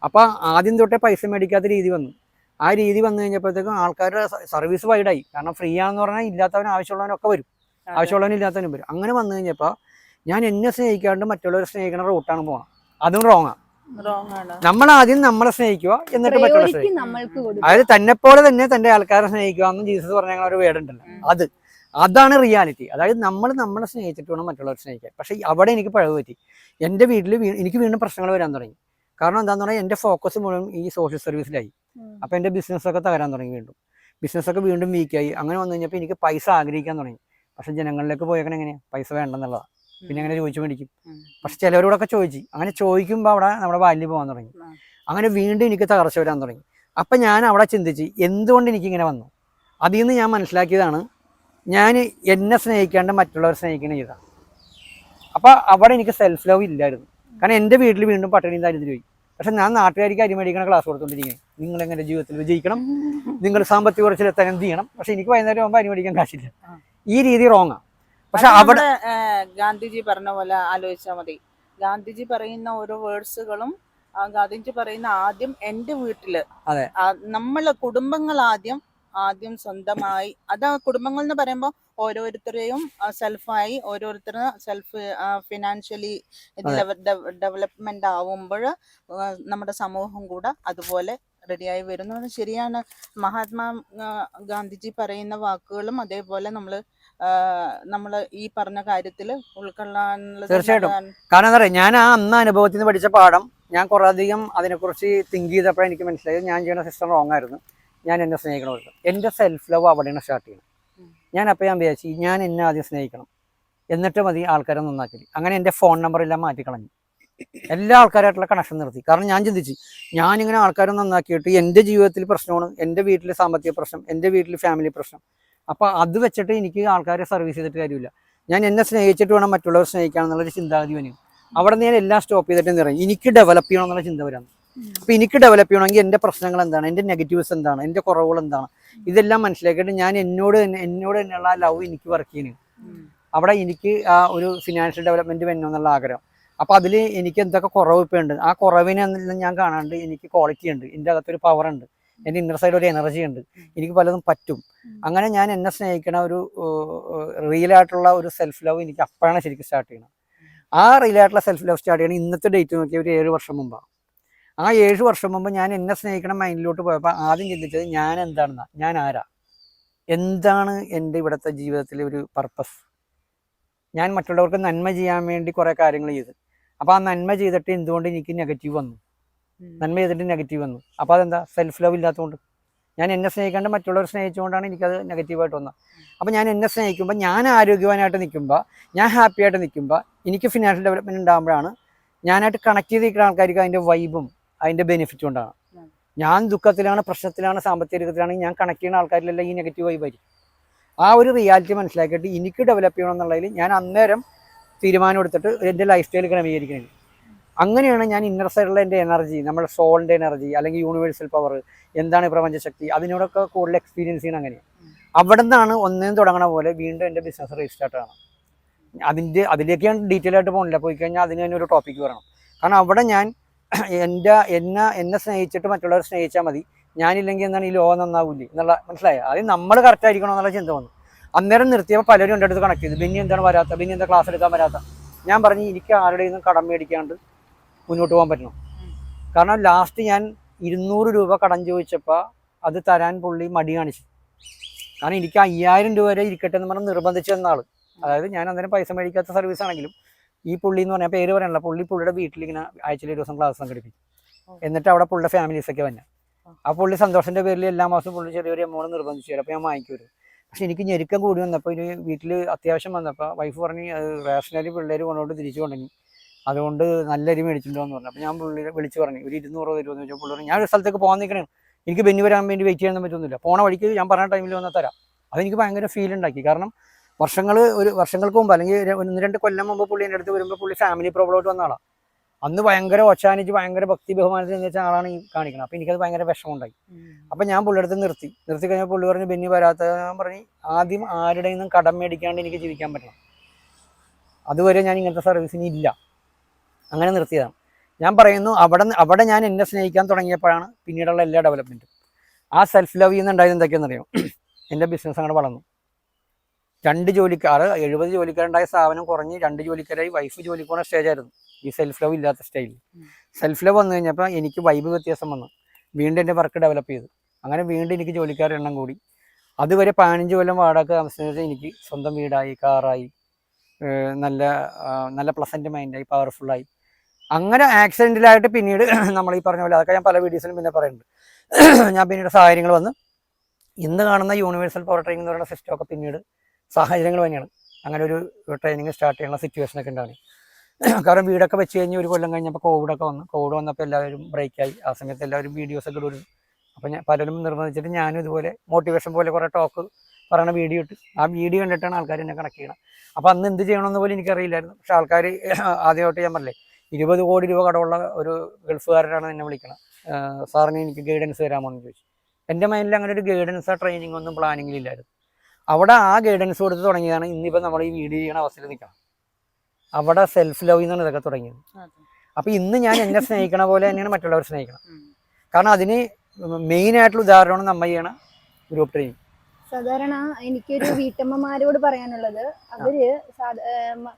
അപ്പോൾ ആദ്യം തൊട്ടേ പൈസ മേടിക്കാത്ത രീതി വന്നു. ആ രീതി വന്നു കഴിഞ്ഞപ്പോഴത്തേക്കും ആൾക്കാരുടെ സർവീസ് വൈഡായി. കാരണം ഫ്രീ ആണെന്ന് പറഞ്ഞാൽ ഇല്ലാത്തവൻ ആവശ്യമുള്ളവനൊക്കെ വരും. ആവശ്യമുള്ളവൻ ആവശ്യമുള്ളവനും ഇല്ലാത്തവനും വരും. അങ്ങനെ വന്നു കഴിഞ്ഞപ്പോൾ ഞാൻ എന്നെ സ്നേഹിക്കാണ്ട് മറ്റുള്ളവരെ സ്നേഹിക്കുന്ന റൂട്ടാണ് പോകണം അതും റോങ്ങാണ് ആണ് നമ്മൾ ആദ്യം നമ്മളെ സ്നേഹിക്കുക എന്നിട്ട് മറ്റുള്ള അതായത് തന്നെ പോലെ തന്നെ തന്റെ ആൾക്കാരെ സ്നേഹിക്കുക എന്ന് ജീസസ് പറഞ്ഞ ഒരു വേടുണ്ടല്ലോ അത്. അതാണ് റിയാലിറ്റി അതായത് നമ്മൾ നമ്മളെ സ്നേഹിച്ചിട്ട് വേണം മറ്റുള്ളവരെ സ്നേഹിക്കാൻ. പക്ഷേ അവിടെ എനിക്ക് പഴവ് പറ്റി. എന്റെ വീട്ടിൽ എനിക്ക് വീണ്ടും പ്രശ്നങ്ങൾ വരാൻ തുടങ്ങി. കാരണം എന്താണെന്ന് പറഞ്ഞാൽ എന്റെ ഫോക്കസ് മുഴുവൻ ഈ സോഷ്യൽ സർവീസിലായി അപ്പൊ അപ്പോൾ എന്റെ ബിസിനസ്സൊക്കെ തകരാൻ തുടങ്ങി വീണ്ടും. ബിസിനസ് ഒക്കെ വീണ്ടും വീക്കായി അങ്ങനെ വന്നു കഴിഞ്ഞപ്പോൾ എനിക്ക് പൈസ ആഗ്രഹിക്കാൻ തുടങ്ങി. പക്ഷെ ജനങ്ങളിലേക്ക് പോയേക്കണെങ്ങനെയാ പൈസ വേണ്ടെന്നുള്ളതാണ് പിന്നെ അങ്ങനെ ചോദിച്ചു മേടിക്കും. പക്ഷെ ചിലവരോടൊക്കെ ചോദിച്ചു. അങ്ങനെ ചോദിക്കുമ്പോൾ അവിടെ നമ്മുടെ ബാല്യം പോകാൻ തുടങ്ങി. അങ്ങനെ വീണ്ടും എനിക്ക് തകർച്ച വരാൻ തുടങ്ങി. അപ്പം ഞാൻ അവിടെ ചിന്തിച്ച് എന്തുകൊണ്ട് എനിക്കിങ്ങനെ വന്നു? അതിൽ നിന്ന് ഞാൻ മനസ്സിലാക്കിയതാണ് ഞാൻ എന്നെ സ്നേഹിക്കാണ്ട് മറ്റുള്ളവരെ സ്നേഹിക്കണ ചെയ്ത അപ്പോൾ അവിടെ എനിക്ക് സെൽഫ് ലവ് ഇല്ലായിരുന്നു. കാരണം എന്റെ വീട്ടിൽ വീണ്ടും പട്ടിണിയും ദാരിദ്ര്യമായി പക്ഷെ ഞാൻ നാട്ടുകാർക്ക് അരി മേടിക്കണ ക്ലാസ് കൊടുത്തോണ്ടിരിക്കുന്നത് നിങ്ങൾ എങ്ങനെ ജീവിതത്തിൽ വിജയിക്കണം? നിങ്ങൾ സാമ്പത്തിക കുറച്ചിലെത്താൻ എന്ത് ചെയ്യണം? പക്ഷെ എനിക്ക് വൈകുന്നേരം ആകുമ്പോൾ അരി മേടിക്കാൻ കാശില്ല. ഈ രീതി റോങ്ങാണ് പക്ഷെ അത് അവിടെ ഗാന്ധിജി പറഞ്ഞ പോലെ ആലോചിച്ചാൽ മതി. ഗാന്ധിജി പറയുന്ന ഓരോ വേർഡ്സുകളും ഗാന്ധിജി പറയുന്ന ആദ്യം എന്റെ വീട്ടിൽ. നമ്മളെ കുടുംബങ്ങൾ ആദ്യം ആദ്യം സ്വന്തമായി. അത് കുടുംബങ്ങൾ എന്ന് പറയുമ്പോൾ ഓരോരുത്തരെയും സെൽഫായി ഓരോരുത്തരും സെൽഫ് ഫിനാൻഷ്യലി ഡെവലപ്മെന്റ് ആവുമ്പോൾ നമ്മുടെ സമൂഹം കൂടെ അതുപോലെ റെഡിയായി വരുന്നു. ശരിയാണ്. മഹാത്മാ ഗാന്ധിജി പറയുന്ന വാക്കുകളും അതേപോലെ നമ്മൾ നമ്മൾ ഈ പറഞ്ഞ കാര്യത്തിൽ ഉൾക്കൊള്ളാനുള്ള തീർച്ചയായിട്ടും. കാരണം എന്താ പറയുക ഞാൻ ആ അന്ന് അനുഭവത്തിൽ നിന്ന് പഠിച്ച പാഠം ഞാൻ കുറേ അധികം അതിനെക്കുറിച്ച് തിങ്ക് ചെയ്തപ്പോഴാണ് എനിക്ക് മനസ്സിലായത്. ഞാൻ ചെയ്യുന്ന സിസ്റ്റം റോങ് ആയിരുന്നു. ഞാൻ എന്നെ സ്നേഹിക്കണമായിരുന്നു. എന്റെ സെൽഫ് ലവ് അവിടെയാണ് സ്റ്റാർട്ട് ചെയ്യുന്നത് ഞാൻ അപ്പോൾ ഞാൻ വിചാരിച്ചു ഞാൻ എന്നെ ആദ്യം സ്നേഹിക്കണം. എന്നിട്ട് മതി ആൾക്കാരെ നന്നാക്കി അങ്ങനെ എന്റെ ഫോൺ നമ്പർ എല്ലാം മാറ്റിക്കളഞ്ഞു. എല്ലാ ആൾക്കാരായിട്ടുള്ള കണക്ഷൻ നിർത്തി. കാരണം ഞാൻ ചിന്തിച്ചു ഞാനിങ്ങനെ ആൾക്കാരെ നന്നാക്കിയിട്ട് എന്റെ ജീവിതത്തിൽ പ്രശ്നമാണ് എന്റെ വീട്ടിൽ സാമ്പത്തിക പ്രശ്നം എന്റെ വീട്ടിൽ ഫാമിലി പ്രശ്നം. അപ്പോൾ അത് വെച്ചിട്ട് എനിക്ക് ആൾക്കാരെ സർവീസ് ചെയ്തിട്ട് കാര്യമില്ല. ഞാൻ എന്നെ സ്നേഹിച്ചിട്ട് വേണം മറ്റുള്ളവർ സ്നേഹിക്കണം എന്നുള്ളൊരു ചിന്താഗതി വരും. അവിടെ ഞാൻ എല്ലാം സ്റ്റോപ്പ് ചെയ്തിട്ട് നിറയും എനിക്ക് ഡെവലപ്പ് ചെയ്യണം എന്നുള്ള ചിന്ത വരാം. അപ്പൊ എനിക്ക് ഡെവലപ്പ് ചെയ്യണമെങ്കിൽ എന്റെ പ്രശ്നങ്ങൾ എന്താണ്? എന്റെ നെഗറ്റീവ്സ് എന്താണ്? എന്റെ കുറവുകൾ എന്താണ്? ഇതെല്ലാം മനസ്സിലാക്കിയിട്ട് ഞാൻ എന്നോട് തന്നെ എന്നോട് തന്നെയുള്ള ആ ലവ് എനിക്ക് വർക്ക് ചെയ്യുന്നു അവിടെ എനിക്ക് ആ ഒരു ഫിനാൻഷ്യൽ ഡെവലപ്മെന്റ് വേണം എന്നുള്ള ആഗ്രഹം. അപ്പോൾ അതിൽ എനിക്ക് എന്തൊക്കെ കുറവ് ഇപ്പോൾ ഉണ്ട്? ആ കുറവിനെ ഞാൻ കാണാണ്ട് എനിക്ക് ക്വാളിറ്റി ഉണ്ട്. എന്റെ അകത്തൊരു പവർ ഉണ്ട്. എന്റെ ഇന്നർ സൈഡ് ഒരു എനർജി ഉണ്ട്. എനിക്ക് പലതും പറ്റും. അങ്ങനെ ഞാൻ എന്നെ സ്നേഹിക്കണ ഒരു റിയൽ ആയിട്ടുള്ള ഒരു സെൽഫ് ലവ് എനിക്ക് അപ്പോഴാണ് ശരിക്കും സ്റ്റാർട്ട് ചെയ്യണം ആ റിയൽ ആയിട്ടുള്ള സെൽഫ് ലവ് സ്റ്റാർട്ട് ചെയ്യണം ഇന്നത്തെ ഡേറ്റ് നോക്കിയ ഒരു ഏഴ് വർഷം മുമ്പാണ് ആ ഏഴ് വർഷം മുമ്പ് ഞാൻ എന്നെ സ്നേഹിക്കണ മൈൻഡിലോട്ട് പോയപ്പോൾ ആദ്യം ചിന്തിച്ചത് ഞാൻ എന്താണെന്നാ? ഞാൻ ആരാ? എന്താണ് എന്റെ ഇവിടുത്തെ ജീവിതത്തിലെ ഒരു പർപ്പസ് ഞാൻ മറ്റുള്ളവർക്ക് നന്മ ചെയ്യാൻ വേണ്ടി കുറേ കാര്യങ്ങൾ ചെയ്ത്. അപ്പോൾ ആ നന്മ ചെയ്തിട്ട് എന്തുകൊണ്ട് എനിക്ക് നെഗറ്റീവ് വന്നു. നന്മ ചെയ്തിട്ട് നെഗറ്റീവ് വന്നു? അപ്പോൾ അതെന്താ? സെൽഫ് ലവ് ഇല്ലാത്തതുകൊണ്ട്. ഞാൻ എന്നെ സ്നേഹിക്കാണ്ട് മറ്റുള്ളവരെ സ്നേഹിച്ചുകൊണ്ടാണ് എനിക്കത് നെഗറ്റീവായിട്ട് വന്നത്. അപ്പോൾ ഞാൻ എന്നെ സ്നേഹിക്കുമ്പോൾ ഞാൻ ആരോഗ്യവാനായിട്ട് നിൽക്കുമ്പോൾ ഞാൻ ഹാപ്പി ആയിട്ട് നിൽക്കുമ്പോൾ എനിക്ക് ഫിനാൻഷ്യൽ ഡെവലപ്മെന്റ് ഉണ്ടാകുമ്പോഴാണ് ഞാനായിട്ട് കണക്ട് ചെയ്ത് നിൽക്കുന്ന ആൾക്കാർക്ക് അതിന്റെ വൈബും അതിന്റെ ബെനിഫിറ്റും ഉണ്ടാകും ഞാൻ ദുഃഖത്തിലാണ് പ്രശ്നത്തിലാണ് സാമ്പത്തിക രംഗത്തിലാണെങ്കിൽ ഞാൻ കണക്ട് ചെയ്യുന്ന ആൾക്കാരിലെല്ലാം ഈ നെഗറ്റീവ് വൈബായിരിക്കും ആ ഒരു റിയാലിറ്റി മനസ്സിലാക്കിയിട്ട് എനിക്ക് ഡെവലപ്പ് ചെയ്യണം എന്നുള്ളതിൽ ഞാൻ അന്നേരം തീരുമാനം എടുത്തിട്ട് എന്റെ ലൈഫ് സ്റ്റൈൽ ക്രമീകരിക്കുന്നത് അങ്ങനെയാണ് ഞാൻ ഇന്നർ സൈഡിലെ എന്റെ എനർജി നമ്മുടെ സോളിന്റെ എനർജി അല്ലെങ്കിൽ യൂണിവേഴ്സൽ പവർ എന്താണ് പ്രപഞ്ചശക്തി അതിനോടൊക്കെ കൂടുതൽ എക്സ്പീരിയൻസ് ചെയ്യണം അങ്ങനെയാണ് അവിടെ നിന്നാണ് ഒന്നേന്ന് തുടങ്ങണ പോലെ വീണ്ടും എന്റെ ബിസിനസ് റീസ്റ്റാർട്ട് ആണ് അതിന്റെ അതിലേക്ക് ഞാൻ ഡീറ്റെയിൽ ആയിട്ട് പോകുന്നില്ല പോയി കഴിഞ്ഞാൽ അതിന് തന്നെ ഒരു ടോപ്പിക്ക് വരണം. കാരണം അവിടെ ഞാൻ എന്റെ എന്നെ എന്നെ സ്നേഹിച്ചിട്ട് മറ്റുള്ളവരെ സ്നേഹിച്ചാൽ മതി. ഞാനില്ലെങ്കിൽ എന്താണ് ഈ ലോകം നന്നാവില്ലേ എന്നുള്ള മനസ്സിലായോ? അത് നമ്മൾ കറക്റ്റ് ആയിരിക്കണം എന്നുള്ള ചിന്ത വന്നു. അന്നേരം നിർത്തിയപ്പോൾ പലരും എന്റെ അടുത്ത് കണക്ട് ചെയ്തു. പിന്നെ എന്താണ് വരാത്ത? പിന്നെ എന്താ ക്ലാസ് എടുക്കാൻ വരാത്ത? ഞാൻ പറഞ്ഞു എനിക്ക് ആരുടെയും കടം മേടിക്കാണ്ട് മുന്നോട്ട് പോകാൻ പറ്റണം. കാരണം ലാസ്റ്റ് ഞാൻ ഇരുന്നൂറ് രൂപ കടം ചോദിച്ചപ്പോൾ അത് തരാൻ പുള്ളി മടി കാണിച്ചു. കാരണം എനിക്ക് അയ്യായിരം രൂപ വരെ ഇരിക്കട്ടെ എന്ന് പറഞ്ഞ് നിർബന്ധിച്ചു തന്ന അതായത് ഞാൻ അന്നേരം പൈസ മേടിക്കാത്ത സർവീസ് ആണെങ്കിലും ഈ പുള്ളി എന്ന് പറഞ്ഞാൽ പേര് പറയാനുള്ള പുള്ളി പുള്ളിയുടെ വീട്ടിൽ ഇങ്ങനെ ആഴ്ചയിൽ ഒരു ദിവസം ക്ലാസ് സംഘടിപ്പിക്കും. എന്നിട്ട് അവിടെ പുള്ളിയുടെ ഫാമിലീസൊക്കെ വന്നെ. ആ. പുള്ളി സന്തോഷന്റെ പേരിൽ എല്ലാ മാസവും പുള്ളി ചെറിയൊരു എമൗണ്ട് നിർബന്ധിച്ചു തരും. അപ്പോൾ ഞാൻ വാങ്ങിക്കുമല്ലോ പക്ഷെ എനിക്ക് ഞെരുക്കം കൂടി വന്നപ്പോൾ ഒരു വീട്ടിൽ അത്യാവശ്യം വന്നപ്പോൾ വൈഫ് പറഞ്ഞ് അത് റേഷനറി പിള്ളേർ കൊണ്ടുപോയിട്ട് തിരിച്ചു കൊണ്ടുവന്നു. അതുകൊണ്ട് നല്ല അരി മേടിച്ചിട്ടുണ്ടോ എന്ന് പറഞ്ഞു. അപ്പോൾ ഞാൻ പുള്ളി വിളിച്ച് പറഞ്ഞു ഒരു ഇരുന്നൂറ് തരുമെന്ന് ചോദിച്ചാൽ പുള്ളി പറഞ്ഞു ഞാൻ ഒരു സ്ഥലത്തേക്ക് പോകാൻ നിൽക്കണേ. എനിക്ക് ബെന്നി വരാൻ വേണ്ടി വെയിറ്റ് ചെയ്യാൻ പറ്റുന്നില്ല പോണ വഴിക്ക് ഞാൻ പറഞ്ഞ ടൈമിൽ വന്നാൽ തരാം. അതെനിക്ക് ഭയങ്കര ഫീൽ ഉണ്ടാക്കി. കാരണം വർഷങ്ങൾ ഒരു വർഷങ്ങൾക്ക് മുമ്പ് അല്ലെങ്കിൽ ഒന്ന് രണ്ട് കൊല്ലം മുമ്പ് പുള്ളി എന്റെ അടുത്ത് വരുമ്പോൾ പുള്ളി ഫാമിലി പ്രോബ്ലമായിട്ട് വന്ന ആളാണ് അന്ന് ഭയങ്കര ഒച്ചാനിച്ച് ഭയങ്കര ഭക്തി ബഹുമാനത്തിൽ എന്ന് വെച്ച ആളാണ് ഈ കാണിക്കുന്നത് അപ്പോൾ എനിക്കത് ഭയങ്കര വിഷമമുണ്ടായി. അപ്പോൾ അപ്പം ഞാൻ പുള്ളിയുടെ അടുത്ത് നിർത്തി. നിർത്തി കഴിഞ്ഞാൽ പുള്ളി പറഞ്ഞ് ബെന്നി വരാത്ത ഞാൻ പറഞ്ഞു ആദ്യം ആരുടെ നിന്നും കടം മേടിക്കാണ്ട് എനിക്ക് ജീവിക്കാൻ പറ്റണം. അതുവരെ ഞാൻ ഇങ്ങനത്തെ സർവീസിന് ഇല്ല. അങ്ങനെ നിർത്തിയതാണ്. ഞാൻ പറയുന്നു അവിടെ അവിടെ ഞാൻ എന്നെ സ്നേഹിക്കാൻ തുടങ്ങിയപ്പോഴാണ് പിന്നീടുള്ള എല്ലാ ഡെവലപ്മെന്റും ആ സെൽഫ് ലവ് ചെയ്യുന്നുണ്ടായത് എന്തൊക്കെയാണെന്നറിയോ? എന്റെ ബിസിനസ് അങ്ങനെ വളർന്നു. രണ്ട് ജോലിക്കാർ എഴുപത് ജോലിക്കാരുണ്ടായ സ്ഥാപനം കുറഞ്ഞ് രണ്ട് ജോലിക്കാരായി വൈഫ് ജോലിക്ക് പോകുന്ന സ്റ്റേജായിരുന്നു ഈ സെൽഫ് ലവ് ഇല്ലാത്ത സ്റ്റേജിൽ സെൽഫ് ലവ് വന്നു കഴിഞ്ഞപ്പോൾ എനിക്ക് വൈബ് വ്യത്യാസം വന്നു. വീണ്ടും എന്റെ വർക്ക് ഡെവലപ്പ് ചെയ്തു. അങ്ങനെ വീണ്ടും എനിക്ക് ജോലിക്കാരുടെ എണ്ണം കൂടി. അതുവരെ പതിനഞ്ച് കൊല്ലം വാടക താമസിച്ചത് എനിക്ക് സ്വന്തം വീടായി കാറായി നല്ല നല്ല പ്ലസന്റ് മൈൻഡായി പവർഫുള്ളായി അങ്ങനെ ആക്സിഡന്റിലായിട്ട് പിന്നീട് നമ്മൾ ഈ പറഞ്ഞ പോലെ അതൊക്കെ ഞാൻ പല വീഡിയോസിലും പിന്നെ പറയുന്നുണ്ട് ഞാൻ പിന്നീട് സാഹചര്യങ്ങൾ വന്ന് ഇന്ന് കാണുന്ന യൂണിവേഴ്സൽ പവർ ട്രെയിനിങ് എന്ന് പറയുന്ന സിസ്റ്റമൊക്കെ പിന്നീട് സാഹചര്യങ്ങൾ തന്നെയാണ്. അങ്ങനെ ഒരു ട്രെയിനിങ് സ്റ്റാർട്ട് ചെയ്യാനുള്ള സിറ്റുവേഷനൊക്കെ ഉണ്ടാണ് കാരണം വീടൊക്കെ വെച്ച് കഴിഞ്ഞ് ഒരു കൊല്ലം കഴിഞ്ഞപ്പോൾ കോവിഡൊക്കെ വന്നു. കോവിഡ് വന്നപ്പോൾ എല്ലാവരും ബ്രേക്കായി ആ സമയത്ത് എല്ലാവരും വീഡിയോസൊക്കെ ഇടും അപ്പോൾ ഞാൻ പലരും നിർബന്ധിച്ചിട്ട് ഞാനും ഇതുപോലെ മോട്ടിവേഷൻ പോലെ കുറേ ടോക്ക് പറയണ വീഡിയോ ഇട്ട് ആ വീഡിയോ കണ്ടിട്ടാണ് ആൾക്കാർ എന്നെ കണക്ട് ചെയ്യണം. അപ്പോൾ അന്ന് എന്ത് ചെയ്യണമെന്ന് പോലും എനിക്കറിയില്ലായിരുന്നു. പക്ഷെ ആൾക്കാർ ആദ്യമായിട്ട് ഞാൻ പറഞ്ഞില്ലേ ഇരുപത് കോടി രൂപ കടമുള്ള ഒരു ഗൾഫുകാരനാണ് എന്നെ വിളിക്കണം. സാറിന് എനിക്ക് ഗൈഡൻസ് തരാമോ എന്ന് ചോദിച്ചു. എന്റെ മൈൻഡിൽ അങ്ങനെ ഒരു ഗൈഡൻസോ ട്രെയിനിങ് ഒന്നും പ്ലാനിങ്ങിലില്ലായിരുന്നു അവിടെ ആ ഗൈഡൻസ് കൊടുത്ത് തുടങ്ങിയതാണ് ഇന്നിപ്പോൾ നമ്മൾ ഈ വീഡിയോ ചെയ്യണ അവസ്ഥയിൽ നിൽക്കണം. അവിടെ സെൽഫ് ലവ് എന്നാണ് ഇതൊക്കെ തുടങ്ങിയത്. അപ്പോൾ ഇന്ന് ഞാൻ എന്നെ സ്നേഹിക്കണ പോലെ തന്നെയാണ് മറ്റുള്ളവരെ സ്നേഹിക്കണം. കാരണം അതിന് മെയിൻ ആയിട്ടുള്ള ഉദാഹരണമാണ് നമ്മ ചെയ്യണ ഗ്രൂപ്പ് ട്രെയിനിങ് സാധാരണ എനിക്കൊരു വീട്ടമ്മമാരോട് പറയാനുള്ളത് അവർ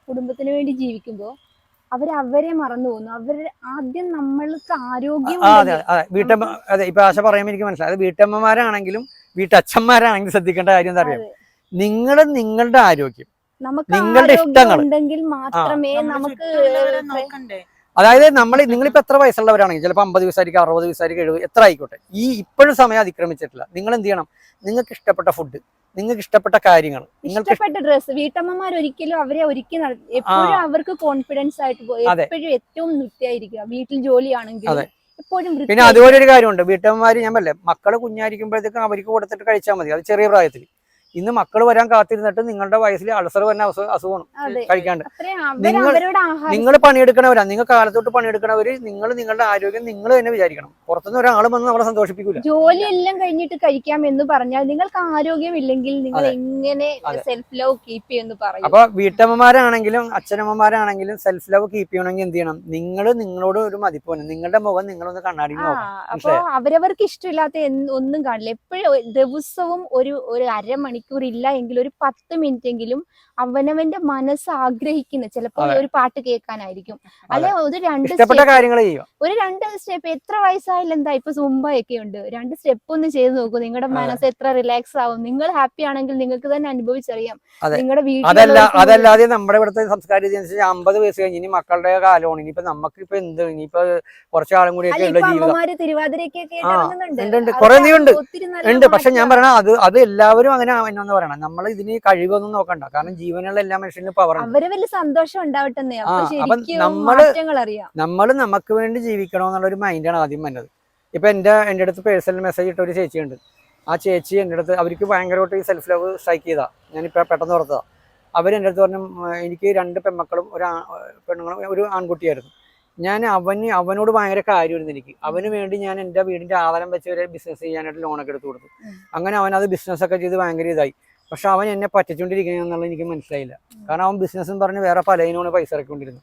കുടുംബത്തിന് വേണ്ടി ജീവിക്കുമ്പോൾ അവർ അവരെ മറന്നു പോകുന്നു അവർ ആദ്യം നമ്മൾക്ക് ആരോഗ്യം അതെ അതെ. വീട്ടമ്മ അതെ ഇപ്പൊ ആശ പറയുമ്പോൾ എനിക്ക് മനസ്സിലായത് വീട്ടമ്മമാരാണെങ്കിലും വീട്ടച്ഛന്മാരാണെങ്കിലും ശ്രദ്ധിക്കേണ്ട കാര്യം എന്താ അറിയാം? നിങ്ങൾ നിങ്ങളുടെ ആരോഗ്യം നമുക്ക് നിങ്ങളുടെ ഇഷ്ടങ്ങൾ ഉണ്ടെങ്കിൽ മാത്രമേ നമുക്ക് നോക്കണ്ടേ? അതായത് നമ്മൾ നിങ്ങളിപ്പോൾ എത്ര വയസ്സുള്ളവരാണെങ്കിൽ ചിലപ്പോൾ അമ്പത് വയസ്സായിരിക്കും അറുപത് വയസ്സായിരിക്കും എഴുപത് എത്ര ആയിക്കോട്ടെ. ഈ ഇപ്പോഴും സമയം അതിക്രമിച്ചിട്ടില്ല. നിങ്ങൾ എന്ത് ചെയ്യണം നിങ്ങൾക്ക് ഇഷ്ടപ്പെട്ട ഫുഡ് നിങ്ങൾക്ക് ഇഷ്ടപ്പെട്ട കാര്യങ്ങൾ നിങ്ങൾക്ക് ഇഷ്ടപ്പെട്ട ഡ്രസ്സ് വീട്ടമ്മമാർ ഒരിക്കലും അവരെ ഒരുക്കി എപ്പോഴും അവർക്ക് കോൺഫിഡൻസ് ആയിട്ട് എപ്പോഴും ഏറ്റവും വൃത്തിയായിരിക്കുക വീട്ടിൽ ജോലിയാണെങ്കിൽ പിന്നെ അതുപോലെ ഒരു കാര്യമുണ്ട്. വീട്ടമ്മമാര് ഞാൻ പറയല്ലേ മക്കൾ കുഞ്ഞായിരിക്കുമ്പോഴത്തേക്കും അവർക്ക് കൊടുത്തിട്ട് കഴിച്ചാൽ മതി. അത് ചെറിയ പ്രായത്തിൽ ഇന്ന് മക്കൾ വരാൻ കാത്തിരുന്നിട്ട് നിങ്ങളുടെ വയസ്സിൽ അൾസർ വരുന്ന അസുഖം അസുഖമാണ് കഴിക്കാണ്ട്. നിങ്ങൾ- നിങ്ങൾ പണിയെടുക്കണവരാ. നിങ്ങൾ കാലത്തോട്ട് പണിയെടുക്കണവര് നിങ്ങൾ നിങ്ങളുടെ ആരോഗ്യം നിങ്ങൾ തന്നെ വിചാരിക്കണം. പുറത്തുനിന്ന് ഒരാൾ വന്ന് നമ്മളെ സന്തോഷിപ്പിക്കൂല. ജോലി എല്ലാം കഴിഞ്ഞിട്ട് കഴിക്കാം എന്ന് പറഞ്ഞാൽ നിങ്ങൾക്ക് ആരോഗ്യം ഇല്ലെങ്കിൽ നിങ്ങൾ എങ്ങനെ സെൽഫ് ലവ് കീപ്പ് ചെയ്യുമെന്ന് പറയും? അപ്പൊ വീട്ടമ്മമാരാണെങ്കിലും അച്ഛനമ്മമാരാണെങ്കിലും സെൽഫ് ലവ് കീപ്പ് ചെയ്യണമെങ്കിൽ എന്ത് ചെയ്യണം? നിങ്ങൾ നിങ്ങളോട് ഒരു മതിപ്പ് വേണം നിങ്ങളുടെ മുഖം നിങ്ങളൊന്ന് കണ്ണാടി അപ്പൊ അവരവർക്ക് ഇഷ്ടമില്ലാത്ത ഒന്നും കാണില്ല. എപ്പോഴും ദിവസവും ഒരു ഒരു അരമണിക്കൂർ ഇല്ല എങ്കിൽ ഒരു പത്ത് മിനിറ്റ് എങ്കിലും അവനവന്റെ മനസ്സ് ആഗ്രഹിക്കുന്ന ചിലപ്പോൾ ഒരു പാട്ട് കേൾക്കാനായിരിക്കും. അല്ലെ ഒരു രണ്ട് സ്റ്റെപ്പ് ഒരു രണ്ട് സ്റ്റെപ്പ് എത്ര വയസ്സായാലും എന്താ ഇപ്പൊ സുംബയൊക്കെ ഉണ്ട്. രണ്ട് സ്റ്റെപ്പ് ഒന്ന് ചെയ്ത് നോക്കൂ. നിങ്ങളുടെ മനസ്സ് എത്ര റിലാക്സ് ആവും. നിങ്ങൾ ഹാപ്പി ആണെങ്കിൽ നിങ്ങൾക്ക് തന്നെ അനുഭവിച്ചറിയാം. നിങ്ങളുടെ വീട്ടിൽ അതല്ലാതെ നമ്മുടെ ഇവിടുത്തെ സംസ്കാര രീതി അമ്പത് വയസ്സ് കഴിഞ്ഞ് ഇനി മക്കളുടെ കാലമാണ്. ഇനിയിപ്പോ നമുക്ക് ഇപ്പൊ എന്ത്? ഇനിയിപ്പോ കുറച്ചാളും കൂടി ഉണ്ട്. കുറേ ഉണ്ട്. ഉണ്ട്. പക്ഷെ ഞാൻ. പറയണ അത് അത് എല്ലാവരും അങ്ങനെ ആവണമെന്ന് പറയണം. നമ്മൾ ഇതിന് കഴിവൊന്നും നോക്കണ്ട. കാരണം ജീവനുള്ള എല്ലാ മനുഷ്യനും പവർ അവർ വലിയ സന്തോഷം ഉണ്ടാവട്ടെ അപ്പൊ ആ, നമ്മൾ നമുക്ക് വേണ്ടി ജീവിക്കണം എന്നുള്ള ഒരു മൈൻഡാണ് ആദ്യം വന്നത്. ഇപ്പൊ എന്റെ എന്റെ അടുത്ത് പേഴ്സണൽ മെസ്സേജ് ഇട്ട ഒരു ചേച്ചി ഉണ്ട് ആ ചേച്ചി എന്റെ അടുത്ത് അവർക്ക് ഭയങ്കരമായിട്ട് ഈ സെൽഫ് ലവ് സ്ട്രൈക്ക് ചെയ്താ. ഞാനിപ്പോൾ പെട്ടെന്ന് ഓർത്തതാ. അവർ എന്റെ അടുത്ത് പറഞ്ഞു എനിക്ക് രണ്ട് പെൺമക്കളും ഒരു പെണ്ണുങ്ങളും ഒരു ആൺകുട്ടിയായിരുന്നു. ഞാൻ അവന് അവനോട് ഭയങ്കര കാര്യമായിരുന്നു എനിക്ക്. അവന് വേണ്ടി ഞാൻ എന്റെ വീടിന്റെ ആധാരം വെച്ച് വരെ ബിസിനസ് ചെയ്യാനായിട്ട് ലോണൊക്കെ എടുത്തു കൊടുത്തു. അങ്ങനെ അവൻ അത് ബിസിനസ്സൊക്കെ ചെയ്ത് ഭയങ്കര ഇതായി. പക്ഷെ അവൻ എന്നെ പറ്റിച്ചുകൊണ്ടിരിക്കുകയെന്നുള്ളത് എനിക്ക് മനസ്സിലായില്ല. കാരണം അവൻ ബിസിനസ്സും പറഞ്ഞ് വേറെ പലതിനോട് പൈസ ഇറക്കിക്കൊണ്ടിരുന്നു.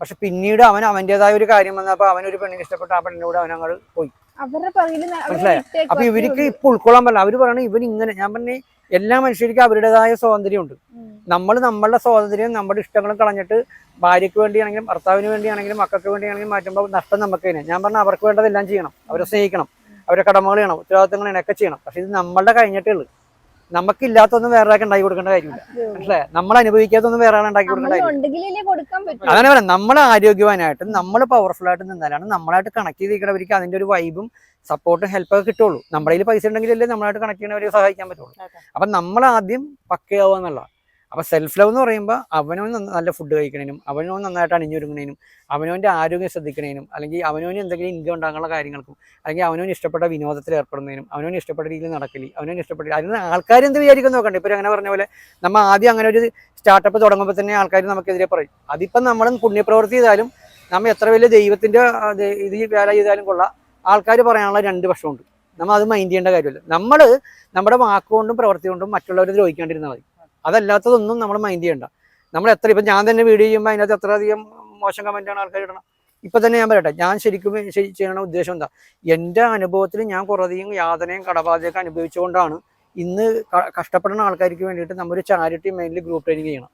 പക്ഷെ പിന്നീട് അവൻ അവന്റെതായ ഒരു കാര്യം വന്നപ്പോൾ അവനൊരു പെണ്ണിനെ ഇഷ്ടപ്പെട്ട. ആ പെണ്ണിനോട് അവൻ അങ്ങോട്ട് പോയി. അപ്പൊ ഇവർക്ക് ഇപ്പൊ ഉൾക്കൊള്ളാൻ പറ്റില്ല. അവർ പറയണ ഇവൻ ഇങ്ങനെ ഞാൻ പറഞ്ഞ എല്ലാ മനുഷ്യർക്കും അവരുടേതായ സ്വാതന്ത്ര്യമുണ്ട്. നമ്മൾ നമ്മളുടെ സ്വാതന്ത്ര്യം നമ്മുടെ ഇഷ്ടങ്ങളും കളഞ്ഞിട്ട് ഭാര്യയ്ക്ക് വേണ്ടിയാണെങ്കിലും ഭർത്താവിന് വേണ്ടിയാണെങ്കിലും മക്കൾക്ക് വേണ്ടിയാണെങ്കിലും മാറ്റുമ്പോൾ നഷ്ടം നമുക്ക് തന്നെ. ഞാൻ പറഞ്ഞ അവർക്ക് വേണ്ടതെല്ലാം ചെയ്യണം. അവരെ സ്നേഹിക്കണം. അവരെ കടമകൾ ചെയ്യണം. ഉത്തരവാദിത്തങ്ങൾ ഒക്കെ ചെയ്യണം. പക്ഷെ ഇത് നമ്മളുടെ കഴിഞ്ഞിട്ടേ ഉള്ളൂ. നമുക്കില്ലാത്തൊന്നും വേറെ ആൾക്ക് ഉണ്ടാക്കി കൊടുക്കേണ്ട കാര്യമില്ല. അത്രേ നമ്മൾ അനുഭവിക്കാത്തൊന്നും വേറെ ആൾ ഉണ്ടാക്കി കൊടുക്കേണ്ട പറ്റൂ. അതാണ് പറയാം നമ്മൾ ആരോഗ്യവാനായിട്ട് നമ്മൾ പവർഫുൾ ആയിട്ട് നിന്നാലാണ് നമ്മളായിട്ട് കണക്ട് ചെയ്തിരിക്കണവർക്ക് അതിന്റെ ഒരു വൈബും സപ്പോർട്ടും ഹെൽപ്പൊക്കെ കിട്ടുള്ളൂ. നമ്മുടെ കയ്യിൽ പൈസ ഉണ്ടെങ്കിലല്ലേ നമ്മളായിട്ട് കണക്ട് ചെയ്യണവരെ സഹായിക്കാൻ പറ്റുള്ളൂ. അപ്പൊ നമ്മൾ ആദ്യം പക്കയാവുക എന്നുള്ള അപ്പൊ സെൽഫ് ലവ് എന്ന് പറയുമ്പോൾ അവനവൻ നല്ല ഫുഡ് കഴിക്കണേനും അവനവൻ നന്നായിട്ട് അണിഞ്ഞൊരുങ്ങണേനും അവനവന്റെ ആരോഗ്യം ശ്രദ്ധിക്കണേനും അല്ലെങ്കിൽ അവനവന് എന്തെങ്കിലും ഇൻകം ഉണ്ടാകാനുള്ള കാര്യങ്ങൾക്കും അല്ലെങ്കിൽ അവനവന് ഇഷ്ടപ്പെട്ട വിനോദത്തിൽ ഏർപ്പെടുന്നതിനും അവനവന് ഇഷ്ടപ്പെട്ട രീതിയിൽ നടക്കലി അവനവന് ഇഷ്ടപ്പെട്ട അതിന് ആൾക്കാർ എന്ത് വിചാരിക്കും നോക്കണ്ട. ഇപ്പൊ അങ്ങനെ പറഞ്ഞ പോലെ നമ്മൾ ആദ്യം അങ്ങനെ ഒരു സ്റ്റാർട്ടപ്പ് തുടങ്ങുമ്പോൾ തന്നെ ആൾക്കാർ നമുക്കെതിരെ പറയും. അതിപ്പം നമ്മൾ പുണ്യപ്രവർത്തി ചെയ്താലും നമ്മൾ എത്ര വലിയ ദൈവത്തിന്റെ ആ, ദേ- ഇത് വേല ചെയ്താലും കൊള്ളാം. ആൾക്കാർ പറയാനുള്ള രണ്ട് വശമുണ്ട്. നമ്മൾ അത് മൈൻഡ് ചെയ്യേണ്ട കാര്യമില്ല. നമ്മൾ നമ്മുടെ വാക്കുകൊണ്ടും പ്രവൃത്തി കൊണ്ടും മറ്റുള്ളവരെ ദ്രോഹിക്കാണ്ടിരുന്നാൽ മതി. അതല്ലാത്തതൊന്നും നമ്മൾ മൈൻഡ് ചെയ്യണ്ട. നമ്മൾ എത്ര ഇപ്പം ഞാൻ തന്നെ വീഡിയോ ചെയ്യുമ്പോൾ അതിനകത്ത് എത്ര അധികം മോശം കമന്റാണ് ആൾക്കാർ ഇടണം ഇപ്പം തന്നെ ഞാൻ പറയട്ടെ ഞാൻ ശരിക്കും ശരി- ചെയ്യണ ഉദ്ദേശം എന്താ? എന്റെ അനുഭവത്തിൽ ഞാൻ കുറേയധികം യാതനയും കടബാധയൊക്കെ അനുഭവിച്ചുകൊണ്ടാണ് ഇന്ന് കഷ്ടപ്പെടുന്ന ആൾക്കാർക്ക് വേണ്ടിയിട്ട് നമ്മൾ ഒരു ചാരിറ്റി മെയിൻലി ഗ്രൂപ്പ് ട്രെയിനിങ് ചെയ്യണം.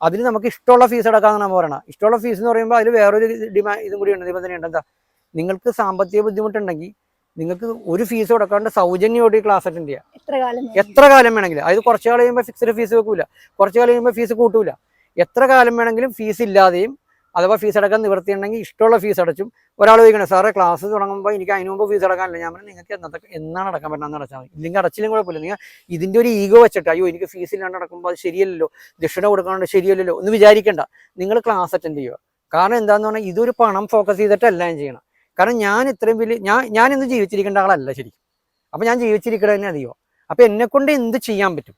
അതിന് നമുക്ക് ഇഷ്ടമുള്ള ഫീസ് അടക്കാമെന്ന് നമ്മൾ പറയണം ഇഷ്ടമുള്ള ഫീസ് എന്ന് പറയുമ്പോൾ അതിൽ വേറൊരു ഡിമാ ഇതും കൂടി ഉണ്ട്. തന്നെ ഉണ്ട് എന്താ നിങ്ങൾക്ക് സാമ്പത്തിക ബുദ്ധിമുട്ടുണ്ടെങ്കിൽ നിങ്ങൾക്ക് ഒരു ഫീസ് കൊടുക്കാണ്ട് സൗജന്യമായിട്ട് ക്ലാസ് അറ്റൻഡ് ചെയ്യാം. എത്ര കാലം എത്ര കാലം വേണമെങ്കിലും. അതായത് കുറച്ച് കാലം കഴിയുമ്പോൾ ഫിക്സഡ് ഫീസ് വെക്കൂല. കുറച്ച് കാലം കഴിയുമ്പോൾ ഫീസ് കൂട്ടൂല. എത്ര കാലം വേണമെങ്കിലും ഫീസ് ഇല്ലാതെയും അഥവാ ഫീസ് അടക്കാൻ നിവൃത്തിയുണ്ടെങ്കിൽ ഇഷ്ടമുള്ള ഫീസ് അടച്ചും ഒരാൾ ചോദിക്കണം സാറേ ക്ലാസ് തുടങ്ങുമ്പോൾ എനിക്ക് അതിന് മുമ്പ് ഫീസ് അടക്കാനില്ല. ഞാൻ പറഞ്ഞു നിങ്ങൾക്ക് എന്നത്തെ എന്നാണ് അടക്കാൻ പറ്റുന്നത്? അടച്ചാൽ മതി. ഇല്ലെങ്കിൽ അടച്ചില്ലെങ്കിൽ കുഴപ്പമില്ല. നിങ്ങൾ ഇതിന്റെ ഒരു ഈഗോ വെച്ചിട്ട് അയ്യോ എനിക്ക് ഫീസ് ഇല്ലാണ്ട് അടക്കുമ്പോൾ അത് ശരിയല്ലല്ലോ. ദക്ഷിണ കൊടുക്കാണ്ട് ശരിയല്ലല്ലോ. എന്ന് വിചാരിക്കേണ്ട. നിങ്ങൾ ക്ലാസ് അറ്റൻഡ് ചെയ്യുക. കാരണം എന്താണെന്ന് പറഞ്ഞാൽ ഇതൊരു പണം ഫോക്കസ് ചെയ്തിട്ടല്ല ഞാൻ ചെയ്യണം കാരണം ഞാൻ ഇത്രയും വലിയ ഞാൻ ഞാൻ ഇന്ന് ജീവിച്ചിരിക്കേണ്ട ആളല്ല ശരിക്കും. അപ്പം ഞാൻ ജീവിച്ചിരിക്കണ തന്നെ അപ്പം എന്നെ കൊണ്ട് എന്ത് ചെയ്യാൻ പറ്റും?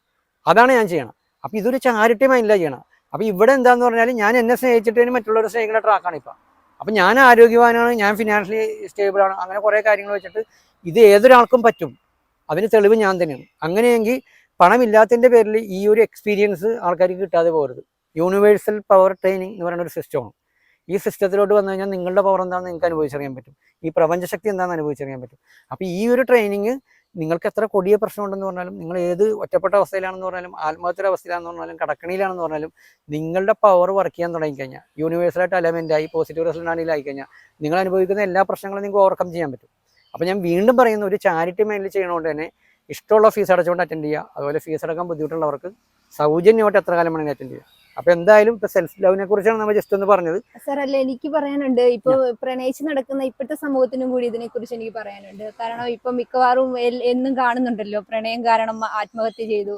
അതാണ് ഞാൻ ചെയ്യണം അപ്പം ഇതൊരു ചാരിറ്റി മൈൻഡില ചെയ്യണം അപ്പം ഇവിടെ എന്താന്ന് പറഞ്ഞാൽ ഞാൻ എന്നെ സ്നേഹിച്ചിട്ട് മറ്റുള്ളവരെ സ്നേഹിക്കുന്ന ട്രാക്കാണ് ഇപ്പം. അപ്പം ഞാൻ ആരോഗ്യവാനാണ് ഞാൻ ഫിനാൻഷ്യലി സ്റ്റേബിൾ ആണ് അങ്ങനെ കുറേ കാര്യങ്ങൾ വെച്ചിട്ട് ഇത് ഏതൊരാൾക്കും പറ്റും. അതിന് തെളിവ് ഞാൻ തന്നെയാണ്. അങ്ങനെയെങ്കിൽ പണമില്ലാത്തതിന്റെ പേരിൽ ഈ ഒരു എക്സ്പീരിയൻസ് ആൾക്കാർക്ക് കിട്ടാതെ പോകരുത്. യൂണിവേഴ്സൽ പവർ ട്രെയിനിങ് എന്ന് പറയുന്ന ഒരു സിസ്റ്റമാണ് ഈ സിസ്റ്റത്തിലോട്ട് വന്നു കഴിഞ്ഞാൽ നിങ്ങളുടെ പവർ എന്താണെന്ന് നിങ്ങൾക്ക് അനുഭവിച്ചറിയാൻ പറ്റും. ഈ പ്രപഞ്ചശക്തി എന്താണെന്ന് അനുഭവിച്ചറിയാൻ പറ്റും. അപ്പോൾ ഈ ഒരു ട്രെയിനിങ് നിങ്ങൾക്ക് എത്ര കൊടിയ പ്രശ്നം ഉണ്ടെന്ന് പറഞ്ഞാലും നിങ്ങൾ ഏത് ഒറ്റപ്പെട്ട അവസ്ഥയിലാണെന്ന് പറഞ്ഞാലും ആത്മഹത്യയുടെ അവസ്ഥയിലാണെന്ന് പറഞ്ഞാലും കടക്കണിയിലാണെന്ന് പറഞ്ഞാലും നിങ്ങളുടെ പവർ വർക്ക് ചെയ്യാൻ തുടങ്ങിക്കഴിഞ്ഞാൽ യൂണിവേഴ്സലായിട്ട് എലമെന്റ് ആയി പോസിറ്റീവ് റിസൾട്ടാണെങ്കിൽ ആയിക്കഴിഞ്ഞാൽ നിങ്ങൾ അനുഭവിക്കുന്ന എല്ലാ പ്രശ്നങ്ങളും നിങ്ങൾക്ക് ഓവർകം ചെയ്യാൻ പറ്റും. അപ്പോൾ ഞാൻ വീണ്ടും പറയുന്ന ഒരു ചാരിറ്റി മൈൻഡിൽ ചെയ്യണോണ്ട് തന്നെ ഇഷ്ടമുള്ള ഫീസ് അടച്ചുകൊണ്ട് അറ്റൻഡ് ചെയ്യുക. അതുപോലെ ഫീസ് അടക്കാൻ ബുദ്ധിമുട്ടുള്ളവർക്ക് സൗജന്യമായിട്ട് എത്ര കാലം വേണമെങ്കിൽ അറ്റൻഡ് ചെയ്യുക. അപ്പോൾ എന്തായാലും ഇപ്പൊ സെൽഫ് ലവിനെ കുറിച്ചാണ് നമ്മൾ ജസ്റ്റ് ഒന്ന് പറഞ്ഞത്. സാർ അല്ല എനിക്ക് പറയാനുണ്ട് ഇപ്പൊ പ്രണയിച്ച് നടക്കുന്ന ഇപ്പോഴത്തെ സമൂഹത്തിനും കൂടി ഇതിനെ കുറിച്ച് എനിക്ക് പറയാനുണ്ട്. കാരണം ഇപ്പൊ മിക്കവാറും എന്നും കാണുന്നുണ്ടല്ലോ പ്രണയം കാരണം ആത്മഹത്യ ചെയ്തു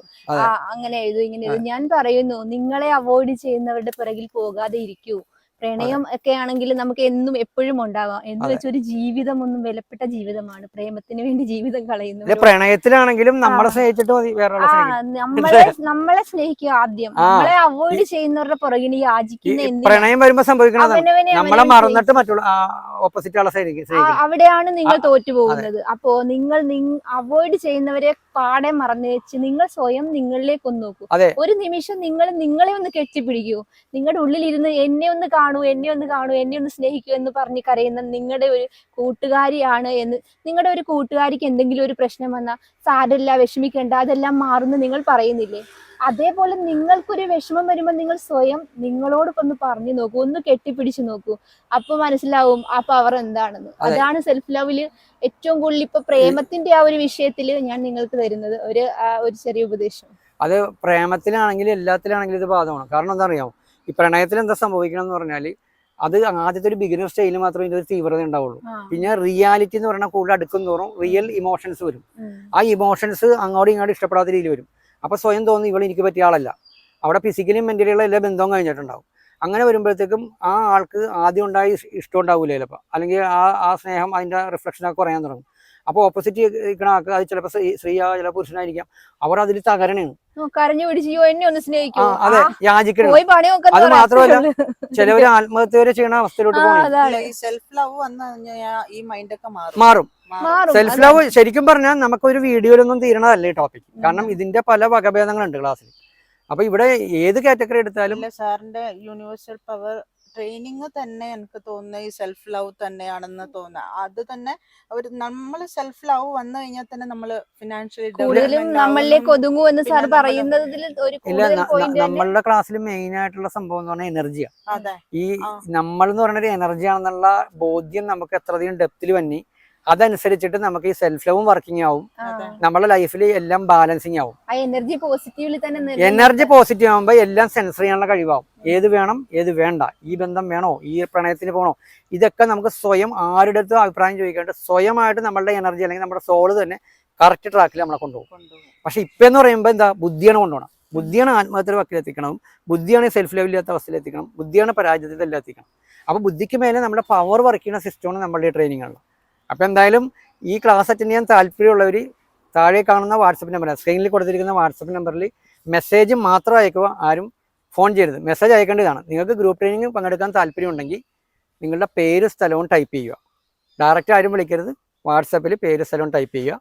അങ്ങനെ ഇങ്ങനെ ഞാൻ പറയുന്നു നിങ്ങളെ അവോയ്ഡ് ചെയ്യുന്നവരുടെ പിറകിൽ പോകാതെ ഇരിക്കൂ. പ്രണയം ഒക്കെ ആണെങ്കിൽ നമുക്ക് എന്നും എപ്പോഴും ഉണ്ടാവാം. എന്ന് വെച്ചൊരു ജീവിതം ഒന്നും വിലപ്പെട്ട ജീവിതമാണ്. പ്രേമത്തിന് വേണ്ടി ജീവിതം കളയുന്നു പ്രണയത്തിലാണെങ്കിലും നമ്മളെ. സ്നേഹിച്ചിട്ട് മതി നമ്മളെ നമ്മളെ സ്നേഹിക്കുക ആദ്യം. നമ്മളെ അവോയ്ഡ് ചെയ്യുന്നവരുടെ പുറകിൽ ഈ യാചിക്കുന്ന പ്രണയം വരുമ്പോ നമ്മളെ മറന്നിട്ട് മറ്റുള്ള ഓപ്പോസിറ്റ് ആളെ അവിടെയാണ് നിങ്ങൾ തോറ്റു പോകുന്നത് അപ്പോ നിങ്ങൾ അവോയ്ഡ് ചെയ്യുന്നവരെ പാടെ മറന്നു വെച്ച് നിങ്ങൾ സ്വയം നിങ്ങളിലേക്ക് ഒന്ന് നോക്കൂ. ഒരു നിമിഷം നിങ്ങൾ നിങ്ങളെ ഒന്ന് കെട്ടിപ്പിടിക്കൂ. നിങ്ങളുടെ ഉള്ളിൽ ഉള്ളിലിരുന്ന് എന്നെ ഒന്ന് കാണൂ എന്നെ ഒന്ന് കാണൂ എന്നെ ഒന്ന് സ്നേഹിക്കൂ എന്ന് പറഞ്ഞ് കരയുന്ന നിങ്ങളുടെ ഒരു കൂട്ടുകാരിയാണ് എന്ന് നിങ്ങളുടെ ഒരു കൂട്ടുകാരിക്ക് എന്തെങ്കിലും ഒരു പ്രശ്നം വന്നാൽ സാരല്ല വിഷമിക്കേണ്ട അതെല്ലാം മാറുന്നു നിങ്ങൾ പറയുന്നില്ലേ? അതേപോലെ നിങ്ങൾക്കൊരു വിഷമം വരുമ്പോൾ നിങ്ങൾ സ്വയം നിങ്ങളോട് ഒന്ന് പറഞ്ഞു നോക്കൂ. ഒന്ന് കെട്ടിപ്പിടിച്ചു നോക്കൂ. അപ്പൊ മനസ്സിലാവും ആ പവർ എന്താണെന്ന്. അതാണ് സെൽഫ് ലവിൽ ഏറ്റവും കൂടുതൽ ഇപ്പൊ പ്രേമത്തിന്റെ ആ ഒരു വിഷയത്തിൽ ഞാൻ നിങ്ങൾക്ക് തരുന്നത്. ഒരു ഒരു ചെറിയ ഉപദേശം. അത് പ്രേമത്തിലാണെങ്കിലും എല്ലാത്തിലാണെങ്കിലും ഇത് ബാധകമാണ്. കാരണം എന്താ അറിയാമോ ഈ പ്രണയത്തിൽ എന്താ സംഭവിക്കണം എന്ന് പറഞ്ഞാൽ അത് ആദ്യത്തെ ഒരു ബിഗിനർ സ്റ്റേജിൽ മാത്രമേ ഇതിന്റെ ഒരു തീവ്രത ഉണ്ടാവുള്ളൂ. പിന്നെ റിയാലിറ്റി എന്ന് പറഞ്ഞാൽ കൂടുതൽ അടുക്കും തോറും റിയൽ ഇമോഷൻസ് വരും. ആ ഇമോഷൻസ് അങ്ങോട്ടും ഇങ്ങോട്ടും ഇഷ്ടപ്പെടാത്ത രീതിയിൽ വരും. അപ്പോൾ സ്വയം തോന്നി ഇവൾ എനിക്ക് പറ്റിയ ആളല്ല. അവിടെ ഫിസിക്കലിയും മെന്റലിയുള്ള എല്ലാ ബന്ധവും കഴിഞ്ഞിട്ടുണ്ടാവും. അങ്ങനെ വരുമ്പോഴത്തേക്കും ആ ആൾക്ക് ആദ്യം ഉണ്ടായി ഇഷ്ടം ഉണ്ടാവില്ല ചിലപ്പോൾ അല്ലെങ്കിൽ ആ ആ സ്നേഹം അതിന്റെ റിഫ്ലക്ഷനൊക്കെ കുറയാൻ തുടങ്ങും. അപ്പോൾ ഓപ്പോസിറ്റ് നിൽക്കണ ആൾക്ക് അത് ചിലപ്പോൾ സ്ത്രീയാ ചില പുരുഷനായിരിക്കാം. അവർ അതിൽ തകരണയാണ് കരഞ്ഞു പിടിച്ചോ എന്നെ ഒന്ന് സ്നേഹിക്കൂ. അതെ യാചിക്കണം. അത് മാത്രമല്ല. ചിലവർ ആത്മഹത്യ വരെ ചെയ്യണ അവസ്ഥയിലോട്ട് അതാണ്. സെൽഫ് ലവ് വന്നു ഈ മൈൻഡ് ഒക്കെ മാറും. സെൽഫ് ലവ് ശരിക്കും പറഞ്ഞാൽ നമുക്കൊരു വീഡിയോയിലൊന്നും തീരണതല്ല ഈ ടോപ്പിക് കാരണം ഇതിന്റെ പല വകഭേദങ്ങളുണ്ട് ക്ലാസ്സിൽ അപ്പൊ ഇവിടെ ഏത് കാറ്റഗറി എടുത്താലും സാറിന്റെ യൂണിവേഴ്സൽ പവർ ട്രെയിനിങ് തന്നെ എനിക്ക് തോന്നുന്നത് ഈ സെൽഫ് ലവ് തന്നെയാണെന്ന് തോന്നുക അത് തന്നെ ഒരു നമ്മൾ സെൽഫ് ലവ് വന്നു കഴിഞ്ഞാൽ തന്നെ നമ്മൾ ഫിനാൻഷ്യലി കൂടുതലും നമ്മളിലേക്ക് സാർ പറയുന്നതിൽ ഒരു നമ്മളുടെ ക്ലാസ്സിൽ മെയിൻ ആയിട്ടുള്ള സംഭവം എന്ന് പറഞ്ഞാൽ എനർജിയാണ് അതെ. ഈ നമ്മൾ എന്ന് പറയുന്ന ഒരു എനർജി ആണെന്നുള്ള ബോധ്യം നമുക്ക് എത്രയധികം ഡെപ്തിൽ വന്നി. അതനുസരിച്ചിട്ട് നമുക്ക് ഈ സെൽഫ് ലവും വർക്കിംഗ് ആവും. നമ്മളെ നമ്മുടെ ലൈഫിൽ എല്ലാം ബാലൻസിങ് ആവും. എനർജി പോസിറ്റീവിൽ തന്നെ എനർജി പോസിറ്റീവ് ആകുമ്പോൾ എല്ലാം സെൻസർ ചെയ്യാനുള്ള കഴിവാവും. ഏത് വേണം ഏത് വേണ്ട ഈ ബന്ധം വേണോ ഈ പ്രണയത്തിന് പോകണോ ഇതൊക്കെ നമുക്ക് സ്വയം ആരുടെ അടുത്തും അഭിപ്രായം ചോദിക്കാണ്ട് സ്വയമായിട്ട് നമ്മളുടെ എനർജി അല്ലെങ്കിൽ നമ്മുടെ സോൾ തന്നെ കറക്റ്റ് ട്രാക്കിൽ നമ്മളെ കൊണ്ടുപോകും. പക്ഷെ ഇപ്പം എന്ന് പറയുമ്പോൾ എന്താ ബുദ്ധിയാണ് കൊണ്ടുപോകണം. ബുദ്ധിയാണ് ആത്മഹത്യ വക്കിലെത്തിക്കണം ബുദ്ധിയാണ് സെൽഫ് ലെവലില്ലാത്ത അവസ്ഥയിലെത്തിക്കണം ബുദ്ധിയാണ് പരാജയത്തിൽ എത്തിക്കണം. അപ്പോൾ ബുദ്ധിക്ക് മേലെ നമ്മുടെ പവർ വർക്ക് ചെയ്യുന്ന സിസ്റ്റമാണ് നമ്മളുടെ ട്രെയിനിങ് ഉള്ളത് അപ്പോൾ എന്തായാലും ഈ ക്ലാസ് അറ്റൻഡ് ചെയ്യാൻ താല്പര്യമുള്ളവർ താഴെ കാണുന്ന വാട്സപ്പ് നമ്പർ സ്ക്രീനിൽ കൊടുത്തിരിക്കുന്ന വാട്സപ്പ് നമ്പറിൽ മെസ്സേജ് മാത്രം അയക്കുക ആരും ഫോൺ ചെയ്യരുത്. മെസ്സേജ് അയക്കേണ്ടതാണ്. നിങ്ങൾക്ക് ഗ്രൂപ്പ് ട്രെയിനിങ് പങ്കെടുക്കാൻ താല്പര്യമുണ്ടെങ്കിൽ നിങ്ങളുടെ പേര് സ്ഥലവും ടൈപ്പ് ചെയ്യുക. ഡയറക്റ്റ് ആരും വിളിക്കരുത്. വാട്സപ്പിൽ പേര് സ്ഥലവും ടൈപ്പ് ചെയ്യുക.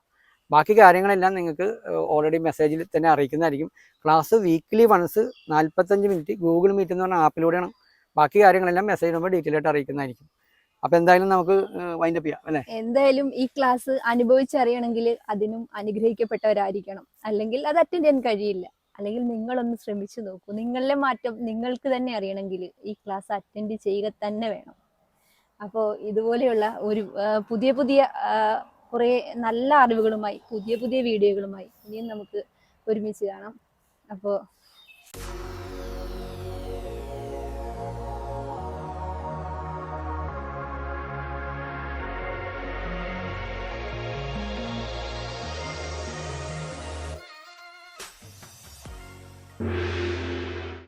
ബാക്കി കാര്യങ്ങളെല്ലാം നിങ്ങൾക്ക് ഓൾറെഡി മെസ്സേജിൽ തന്നെ അറിയിക്കുന്നതായിരിക്കും. ക്ലാസ് വീക്ക്ലി വൺസ് നാൽപ്പത്തഞ്ച് മിനിറ്റ് ഗൂഗിൾ മീറ്റ് എന്ന് പറഞ്ഞ ആപ്പിലൂടെയാണ് ബാക്കി കാര്യങ്ങളെല്ലാം മെസ്സേജ് നമ്പർ ഡീറ്റെയിൽ ആയിട്ട് അറിയിക്കുന്നതായിരിക്കും. അപ്പോൾ എന്തായാലും നമുക്ക് വൈൻഡപ്പ് ചെയ്യാം അല്ലേ? എന്തായാലും ഈ ക്ലാസ് അനുഭവിച്ചറിയണമെങ്കിൽ അതിനും അനുഗ്രഹിക്കപ്പെട്ടവരായിരിക്കണം. അല്ലെങ്കിൽ അത് അറ്റൻഡ് ചെയ്യാൻ കഴിയില്ല. അല്ലെങ്കിൽ നിങ്ങളൊന്ന് ശ്രമിച്ചു നോക്കൂ. നിങ്ങളിലെ മാറ്റം നിങ്ങൾക്ക് തന്നെ അറിയണമെങ്കിൽ ഈ ക്ലാസ് അറ്റൻഡ് ചെയ്യുക തന്നെ വേണം. അപ്പോൾ ഇതുപോലെയുള്ള ഒരു പുതിയ പുതിയ കുറേ നല്ല അറിവുകളുമായി പുതിയ പുതിയ വീഡിയോകളുമായി ഇനിയും നമുക്ക് ഒരുമിച്ച് കാണാം. അപ്പോൾ